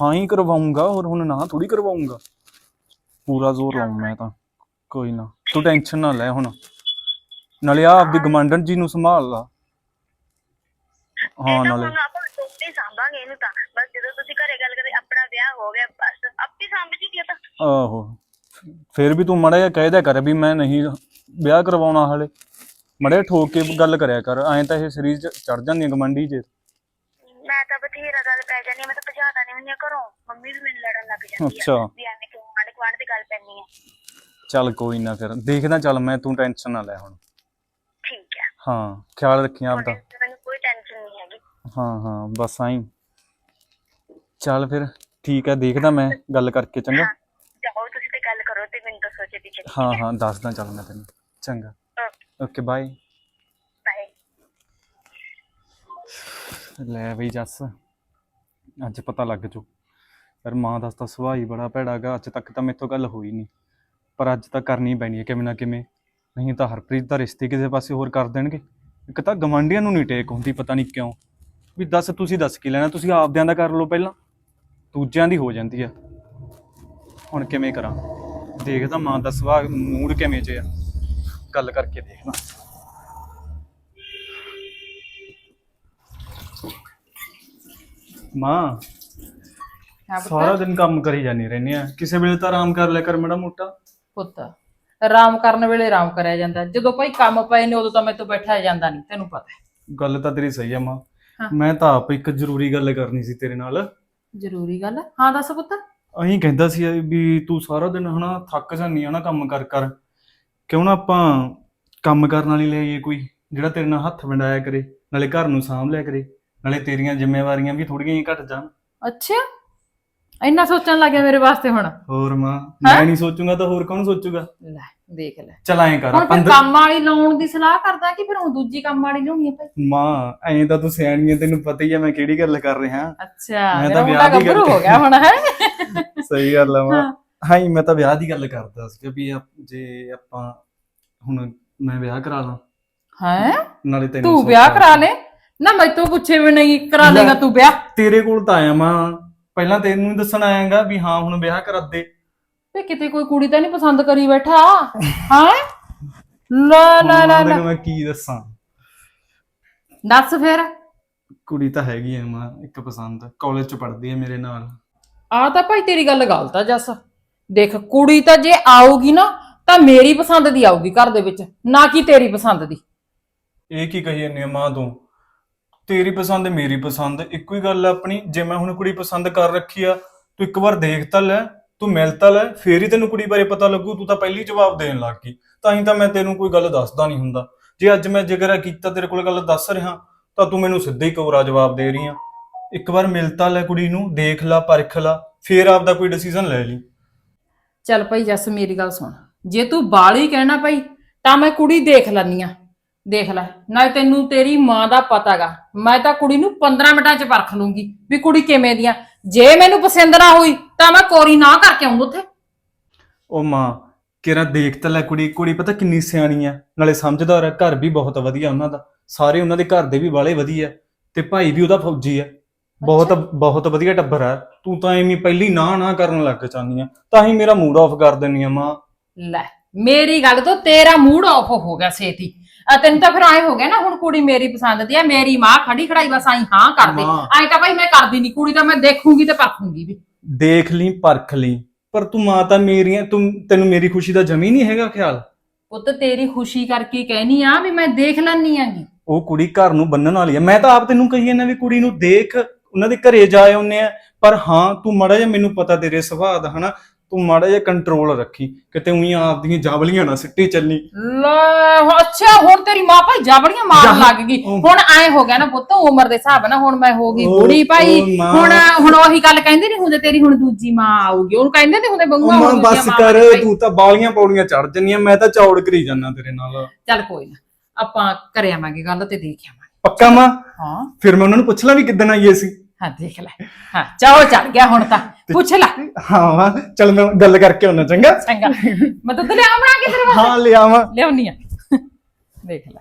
S6: ਹਾਂ ਹੀ ਕਰਵਾਉਂਗਾ ਹੋਰ ਹੁਣ ਨਾ ਥੋੜੀ ਕਰਵਾਉਂਗਾ। ਪੂਰਾ ਜ਼ੋਰ ਲਾਉਂ ਮੈਂ ਤਾਂ। ਕੋਈ ਨਾ ਤੂੰ ਟੈਨਸ਼ਨ ਨਾ ਲੈ ਹੁਣ। ਨਾਲੇ ਆ ਆਪਦੀ ਗਮਾਂਡਨ ਜੀ ਨੂੰ ਸੰਭਾਲ ਲਾ। ਹਾਂ ਨਾਲੇ।
S7: ਹੁਣ ਆਪਾਂ ਦੋਸਤੇ ਸਾਂਭਾਂਗੇ ਇਹਨੂੰ ਤਾਂ। ਬਸ ਜਦੋਂ ਤੁਸੀਂ ਘਰੇ ਗੱਲ ਕਰੇ ਆਪਣਾ ਵਿਆਹ ਹੋ ਗਿਆ ਬਸ। ਆਪੇ ਸਾਂਭ ਜੂਗੀ ਉਹ ਤਾਂ।
S6: ਆਹੋ। ਫਿਰ ਵੀ ਤੂੰ ਮੜਾ ਜਿਹਾ ਕਹਿ ਦਿਆ ਕਰ ਵੀ ਮੈਂ ਨਹੀਂ ਵਿਆਹ ਕਰਵਾਉਣਾ ਹਾਲੇ। ਮੜੇ ਠੋਕ ਕੇ ਗੱਲ ਕਰਿਆ ਕਰ। ਐਂ ਤਾਂ ਇਹ ਸਰੀਰ ਚ ਚੜ ਜਾਂਦੀਆਂ ਗਮੰਡੀ ਜੇ।
S7: ਮੈਂ ਤਾਂ ਬਥੇਰਾ ਗੱਲ ਪੈ ਜਾਂਦੀ ਆ ਮੈਂ ਤਾਂ ਭਜਾਦਾ ਨਹੀਂ ਹੁੰਦੀ ਆ ਘਰੋਂ। ਮੰਮੀ ਵੀ ਮੈਨੂੰ ਲੜਨ ਲੱਗ ਜਾਂਦੀ ਆ।
S6: ਅੱਛਾ।
S7: ਵੀ ਐਵੇਂ ਕਿਉਂ ਆਂਢ ਗੁਆਂਢ ਦੀ ਗੱਲ ਪੈਣੀ ਆ।
S6: ਚੱਲ ਕੋਈ ਨਾ ਫਿਰ। ਦੇਖਦਾ ਚੱਲ ਮੈਂ ਤੂੰ ਟੈਨਸ਼ਨ ਨਾ ਲੈ ਹੁਣ।
S7: ਠੀਕ ਹੈ
S6: ਹਾਂ ਖਿਆਲ ਰੱਖੀ ਆਪਦਾ
S7: ਤੁਹਾਡੇ ਤੇ ਮੈਨੂੰ ਕੋਈ ਟੈਨਸ਼ਨ ਨਹੀਂ ਹੈਗੀ
S6: ਹਾਂ ਹਾਂ ਬਸ ਆਈ ਚੱਲ ਫਿਰ ਠੀਕ ਹੈ ਦੇਖਦਾ ਮੈਂ ਗੱਲ ਕਰਕੇ ਚੰਗਾ?
S7: ਹਾਂ ਜਾਓ ਤੁਸੀਂ ਤੇ ਗੱਲ ਕਰੋ ਤੇ ਮੈਨੂੰ ਦੱਸੋ ਜੇ ਪਿੱਛੇ
S6: ਹਾਂ ਹਾਂ? ਦੱਸਦਾ ਚੱਲ ਮੈਂ ਤੈਨੂੰ। ਚੰਗਾ। ਓਕੇ। ਬਾਏ।
S7: ਬਾਏ।
S6: ਲੈ ਬਈ ਜੱਸ। ਅੱਜ ਪਤਾ ਲੱਗ ਜੂ। ਪਰ ਮਾਂ ਦਾ ਤਾਂ ਸੁਭਾਅ ਹੀ ਬੜਾ ਭੈੜਾ ਗਾ ਅੱਜ ਤੱਕ ਤਾਂ ਮੇਥੋਂ ਗੱਲ ਹੋਈ ਨਹੀਂ। ਪਰ ਅੱਜ ਤਾਂ ਕਰਨੀ ਪੈਣੀ ਹੈ ਕਿਵੇਂ ਨਾ ਕਿਵੇਂ। ਨਹੀਂ ਤਾਂ ਹਰਪ੍ਰੀਤ ਦਾ ਰਿਸ਼ਤੇ ਕਿਸੇ ਪਾਸੇ ਹੋਰ ਕਰ ਦੇਣਗੇ। ਇੱਕ ਤਾਂ ਗਵਾਂਢੀਆਂ ਨੂੰ ਨਹੀਂ ਟੇਕ ਹੁੰਦੀ ਪਤਾ ਨਹੀਂ ਕਿਉਂ। ਵੀ ਦੱਸ ਤੁਸੀਂ ਦੱਸ ਕੀ ਲੈਣਾ? ਤੁਸੀਂ ਆਪਦਿਆਂ ਦਾ ਕਰ ਲਓ ਪਹਿਲਾਂ। ਦੂਜਿਆਂ ਦੀ ਹੋ ਜਾਂਦੀ ਆ। ਹੁਣ ਕਿਵੇਂ ਕਰਾਂ? ਦੇਖਦਾ ਮਾਂ ਦਾ ਸੁਭਾਅ ਮੂਡ ਕਿਵੇਂ ਜਿਹਾ? ਗੱਲ ਕਰਕੇ ਦੇਖਦਾ। ਮਾਂ ਸਾਰਾ ਦਿਨ ਕੰਮ ਕਰੀ ਜਾਨੀ ਰਹਿੰਦੀ ਆ। ਕਿਸੇ ਵੇਲੇ ਤਾਂ ਆਰਾਮ ਕਰ ਲਿਆ ਕਰ ਮੇਰਾ ਮੋਟਾ।
S8: ਪੁੱਤ ਆਰਾਮ ਕਰਨ ਵੇਲੇ ਆਰਾਮ ਕਰਿਆ ਜਾਂਦਾ। ਜਦੋਂ ਭਾਈ ਕੰਮ ਪਏ ਨੇ ਉਦੋਂ ਤਾਂ ਮੇਰੇ ਤੋਂ ਬੈਠਾ ਜਾਂਦਾ ਨਹੀਂ ਤੈਨੂੰ ਪਤਾ ਹੈ।
S6: ਗੱਲ ਤਾਂ ਤੇਰੀ ਸਹੀ ਆ ਮਾਂ।
S8: ਹਾਂ।
S6: ਮੈਂ ਤਾਂ ਆਪ ਇੱਕ ਜ਼ਰੂਰੀ ਗੱਲ ਕਰਨੀ ਸੀ ਤੇਰੇ ਨਾਲ।
S8: ਜ਼ਰੂਰੀ ਗੱਲ? ਹੈ। ਹਾਂ ਦੱਸ ਪੁੱਤ।
S6: ਅਹੀਂ ਕਹਿੰਦਾ ਸੀ ਵੀ ਤੂੰ ਸਾਰਾ ਦਿਨ ਹਨਾ ਥੱਕ ਜਾਂਦੀ ਆ ਨਾ ਕੰਮ ਕਰ ਕਰ। ਕਿਉਂ ਨਾ ਆਪਾਂ ਕੰਮ ਕਰਨ ਵਾਲੀ ਲੈ ਆਈਏ ਕੋਈ ਜਿਹੜਾ ਤੇਰੇ ਨਾਲ ਹੱਥ ਵੰਡਾਇਆ ਕਰੇ ਨਾਲੇ ਘਰ ਨੂੰ ਸਾਂਭ ਲਿਆ ਕਰੇ ਨਾਲੇ ਤੇਰੀਆਂ ਜ਼ਿੰਮੇਵਾਰੀਆਂ ਵੀ ਥੋੜੀਆਂ ਹੀ ਘਟ ਜਾਣ।
S8: ਅੱਛਾ। ਇੰਨਾ ਸੋਚਣ ਲੱਗਿਆ ਮੇਰੇ ਵਾਸਤੇ ਹੁਣ।
S6: ਹੋਰ ਮਾਂ ਮੈਂ ਨਹੀਂ ਸੋਚੂਗਾ ਤਾਂ ਹੋਰ ਕੌਣ ਸੋਚੂਗਾ?
S8: ਲੈ ਦੇਖ ਲੈ।
S6: ਚਲ ਐਂ ਕਰ
S8: ਹੁਣ ਫਿਰ ਕੰਮ ਵਾਲੀ ਲਾਉਣ ਦੀ ਸਲਾਹ ਕਰਦਾ ਕਿ ਫਿਰ ਹੁਣ ਦੂਜੀ ਕੰਮ ਵਾਲੀ ਲਿਆਉਣੀ ਹੈ ਭਾਈ?
S6: ਮਾਂ ਐਂ ਤਾਂ ਤੂੰ ਸਿਆਣੀ ਐ ਤੈਨੂੰ ਪਤਾ ਹੀ ਆ ਮੈਂ ਕਿਹੜੀ ਗੱਲ ਕਰ ਰਿਹਾ।
S8: ਅੱਛਾ
S6: ਮੈਂ ਤਾਂ ਵਿਆਹ ਦੀ ਗੱਲ-
S8: ਹੋ ਗਿਆ ਹੁਣ ਹੈ?
S6: ਸਹੀ ਗੱਲ ਆ ਮਾਂ।
S8: ਹਾਂ।
S6: ਮੈਂ ਤਾਂ ਵਿਆਹ ਦੀ ਗੱਲ ਕਰਦਾ ਸੀ ਵੀ ਜੇ ਆਪਾਂ ਹੁਣ ਮੈਂ ਵਿਆਹ ਕਰਾ ਲਾਂ।
S8: ਹੈ?
S6: ਨਾਲੇ ਤੈਨੂੰ
S8: ਤੂੰ ਵਿਆਹ ਕਰਾ ਲੈ। ਨਾ ਮੈਥੋਂ ਪੁੱਛੇ ਵੀ ਨਹੀਂ ਕਰਾ। ਲੇਗਾ ਤੂੰ ਵਿਆਹ।
S6: ਤੇਰੇ ਕੋਲ ਤਾਂ ਆਇਆ ਮਾਂ। ਪਹਿਲਾਂ ਤੈਨੂੰ ਹੀ ਦੱਸਣ ਆਇਆਗਾ ਵੀ ਹਾਂ ਹੁਣ ਵਿਆਹ ਕਰ ਦੇ
S8: ਤੇ ਕਿਤੇ ਕੋਈ ਕੁੜੀ ਤਾਂ ਨਹੀਂ ਪਸੰਦ ਕਰੀ ਬੈਠਾ? ਹਾਂ? ਲਾ ਲਾ ਲਾ ਲਾ।
S6: ਤੈਨੂੰ ਮੈਂ ਕੀ ਦੱਸਾਂ?
S8: ਦੱਸ ਫਿਰ।
S6: ਕੁੜੀ ਤਾਂ ਹੈਗੀ ਆ ਮਾਂ ਇੱਕ ਪਸੰਦ। ਕਾਲਜ ਚ ਪੜ੍ਹਦੀ ਹੈ ਮੇਰੇ ਨਾਲ।
S8: ਆ ਤਾਂ ਭਾਈ ਤੇਰੀ ਗੱਲ ਗਲਤ ਆ ਜੱਸ। ਦੇਖ ਕੁੜੀ ਤਾਂ ਜੇ ਆਊਗੀ ਨਾ ਤਾਂ ਮੇਰੀ ਪਸੰਦ ਦੀ ਆਊਗੀ ਘਰ ਦੇ ਵਿੱਚ ਨਾ ਕਿ ਤੇਰੀ ਪਸੰਦ ਦੀ।
S6: ਇਹ ਕੀ ਕਹੀ ਜਾਂਦੀ ਆ ਮਾਂ ਤੂੰ? ਤੇਰੀ ਪਸੰਦ, ਮੇਰੀ ਪਸੰਦ, ਇੱਕੋ ਹੀ ਗੱਲ ਆ ਆਪਣੀ, ਜੇ ਮੈਂ ਹੁਣ ਕੁੜੀ ਪਸੰਦ ਕਰ ਰੱਖੀ ਆ, ਤੂੰ ਇੱਕ ਵਾਰ ਦੇਖ ਤਾਂ ਲੈ, ਤੂੰ ਮਿਲ ਤਾਂ ਲੈ, ਫੇਰ ਹੀ ਤੈਨੂੰ ਕੁੜੀ ਬਾਰੇ ਪਤਾ ਲੱਗੂ, ਤੂੰ ਤਾਂ ਪਹਿਲੀ ਜਵਾਬ ਦੇਣ ਲੱਗ ਗਈ, ਤਾਂ ਹੀ ਤਾਂ ਮੈਂ ਤੈਨੂੰ ਕੋਈ ਗੱਲ ਦੱਸਦਾ ਨਹੀਂ ਹੁੰਦਾ। ਜੇ ਅੱਜ ਮੈਂ ਜਿਗਰਾ ਕੀਤਾ, ਤੇਰੇ ਕੋਲ ਗੱਲ ਦੱਸ ਰਿਹਾ, ਤਾਂ ਤੂੰ ਮੈਨੂੰ ਸਿੱਧਾ ਹੀ ਕੋਰਾ ਜਵਾਬ ਦੇ ਰਹੀ ਆ। ਇੱਕ ਵਾਰ ਮਿਲ ਤਾਂ ਲੈ ਕੁੜੀ ਨੂੰ, ਦੇਖ ਲਾ, ਪਰਖ ਲਾ, ਫੇਰ ਆਪਦਾ ਕੋਈ ਡਿਸੀਜਨ ਲੈ ਲਈ।
S8: ਚੱਲ ਭਾਈ ਜੱਸ, ਮੇਰੀ ਗੱਲ ਸੁਣ। ਜੇ ਤੂੰ ਬਾਲੀ ਕਹਿਣਾ ਭਾਈ, ਤਾਂ ਮੈਂ ਕੁੜੀ ਦੇਖ ਲੈਨੀ ਆ। ਦੇਖ ਲੈ ਨਾ ਤੈਨੂੰ ਤੇਰੀ ਮਾਂ ਦਾ ਪਤਾਗਾ ਮੈਂ ਤਾਂ ਕੁੜੀ ਨੂੰ 15 ਮਿੰਟਾਂ 'ਚ ਪਰਖ ਲੂੰਗੀ ਵੀ ਕੁੜੀ ਕਿਵੇਂ ਦੀਆਂ। ਜੇ ਮੈਨੂੰ ਪਸੰਦ ਨਾ ਹੋਈ ਤਾਂ ਮੈਂ ਕੋਰੀ ਨਾ ਕਰਕੇ ਆਉਂਗਾ ਉੱਥੇ।
S6: ਉਹ ਮਾਂ ਕਿਰਾ ਦੇਖ ਤਾਂ ਲੈ ਕੁੜੀ। ਕੁੜੀ ਪਤਾ ਕਿੰਨੀ ਸਿਆਣੀ ਆ। ਨਾਲੇ ਸਮਝਦਾਰ ਆ ਘਰ ਵੀ ਬਹੁਤ ਵਧੀਆ ਉਹਨਾਂ ਦਾ। ਸਾਰੇ ਉਹਨਾਂ ਦੇ ਘਰ ਦੇ ਵੀ ਬਾਲੇ ਵਧੀਆ। ਤੇ ਭਾਈ ਵੀ ਉਹਦਾ ਫੌਜੀ ਆ। ਬਹੁਤ ਬਹੁਤ ਵਧੀਆ ਟੱਬਰ ਆ। ਤੂੰ ਤਾਂ ਐਵੇਂ ਪਹਿਲੀ ਨਾ ਨਾ ਕਰਨ ਲੱਗ ਚਾਹਨੀ ਆ। ਤਾਂ ਹੀ ਮੇਰਾ ਮੂਡ ਆਫ ਕਰ ਦਿੰਨੀ ਆ ਮਾਂ।
S8: ਲੈ ਮੇਰੀ ਗੱਲ ਤੋਂ ਤੇਰਾ ਮੂਡ ਆਫ ਹੋ ਗਿਆ ਛੇਤੀ ਤੈਨੂੰ ਤਾਂ ਫਿਰ ਐ ਹੋ ਗਿਆ ਨਾ ਹੁਣ ਕੁੜੀ ਮੇਰੀ ਪਸੰਦ ਦੀ ਆ ਮੇਰੀ ਮਾਂ ਖੜੀ ਖੜਾਈ ਬਸ ਆਈ ਹਾਂ ਕਰ ਦੇ
S6: ਮਾਂ।
S8: ਐ ਤਾਂ ਭਾਈ ਮੈਂ ਕਰਦੀ ਨਹੀਂ ਕੁੜੀ ਤਾਂ ਮੈਂ ਦੇਖੂੰਗੀ ਤੇ ਪਰਖੂੰਗੀ ਵੀ।
S6: ਦੇਖ ਲਈ ਪਰਖ ਲਈ। ਪਰ ਤੂੰ ਮਾਂ ਤਾਂ ਮੇਰੀ ਆ ਤੂੰ ਤੈਨੂੰ ਮੇਰੀ ਖੁਸ਼ੀ ਦਾ ਜਮੀ ਨਹੀਂ ਹੈਗਾ ਖਿਆਲ?
S8: ਪੁੱਤ ਤੇਰੀ ਖੁਸ਼ੀ ਕਰਕੇ ਕਹਿਨੀ ਆ ਵੀ ਮੈਂ ਦੇਖ ਲੈਣੀ ਆਂਗੀ।
S6: ਉਹ ਕੁੜੀ ਘਰ ਨੂੰ ਬੰਨਣ ਵਾਲੀ ਆ। ਮੈਂ ਤਾਂ ਆਪ ਤੈਨੂੰ ਕਹੀ ਜਾਂਦਾ ਵੀ ਕੁੜੀ ਨੂੰ ਦੇਖ ਉਹਨਾਂ ਦੇ ਘਰੇ ਜਾ ਆਉਨੇ ਆ। ਪਰ ਹਾਂ ਤੂੰ ਮੜਾ ਜਿਹਾ ਮੈਨੂੰ ਪਤਾ ਤੇਰੇ ਸੁਭਾਅ ਦਾ ਹਨਾ? ਤੂੰ ਮਾੜਾ ਜਿਹਾ ਕੰਟਰੋਲ ਰੱਖੀ ਕਿਤੇ ਉਹੀ ਆਪਦੀਆਂ ਜਾਵਲੀਆਂ ਨਾ ਸਿੱਟੀ ਚੱਲੀ।
S8: ਲੈ ਅੱਛਾ ਹੁਣ ਤੇਰੀ ਮਾਂ ਭਾਈ ਜਾਬੜੀਆਂ ਮਾਰਨ ਲੱਗ ਗਈ।
S6: ਉਹ-
S8: ਹੁਣ ਐ ਹੋ ਗਿਆ ਨਾ ਪੁੱਤ ਉਮਰ ਦੇ ਹਿਸਾਬ ਨਾਲ ਹੁਣ ਮੈਂ ਹੋ ਗਈ
S6: ਉਹ-
S8: ਬੁੜੀ ਭਾਈ।
S6: ਉਹ ਮਾਂ-
S8: ਹੁਣ ਹੁਣ ਉਹੀ ਗੱਲ ਕਹਿੰਦੇ ਨਹੀਂ ਹੁੰਦੇ ਤੇਰੀ ਹੁਣ ਦੂਜੀ ਮਾਂ ਆਊਗੀ। ਉਹਨੂੰ ਕਹਿੰਦੇ ਨਹੀਂ ਹੁੰਦੇ
S6: ਉਹ
S8: ਬੰਗੂਆਂ
S6: ਮਾਂ
S8: ਹੁਣ
S6: ਬਸ ਕਰ। ਤੂੰ ਤਾਂ ਬਾਲੀਆਂ ਪੌੜੀਆਂ ਚੜ ਜੰਨੀਆਂ ਮੈਂ ਤਾਂ ਚੌੜ ਕਰੀ ਜਾਨਾ ਤੇਰੇ ਨਾਲ।
S8: ਚੱਲ ਕੋਈ ਨਾ ਆਪਾਂ ਕਰ ਆਵਾਂਗੇ ਗੱਲ ਤੇ ਦੇਖ ਆਵਾਂਗੇ।
S6: ਪੱਕਾ ਮਾਂ?
S8: ਹਾਂ।
S6: ਫਿਰ ਮੈਂ ਉਹਨਾਂ ਨੂੰ ਪੁੱਛ ਲਾਂ ਵੀ ਕਿੱਦਣ ਆਈਏ ਸੀ।
S8: ਹਾਂ ਦੇਖ ਲੈ। ਹਾਂ ਚਾਹੋ ਚੜ ਗਿਆ ਹੁਣ ਤਾਂ। ਪੁੱਛ ਲੈ।
S6: ਹਾਂ ਚੱਲ ਮੈਂ ਗੱਲ ਕਰਕੇ ਆਉਣਾ ਚੰਗਾ?
S8: ਚੰਗਾ। ਮੈਂ ਦੁੱਧ ਲਿਆਵਾਂ ਬਣਾ ਕੇ ਤੇਰੇ
S6: ਹਾਂ ਲਿਆਵਾਂ।
S8: ਲਿਆਉਣੀ ਆ। ਦੇਖ ਲੈ।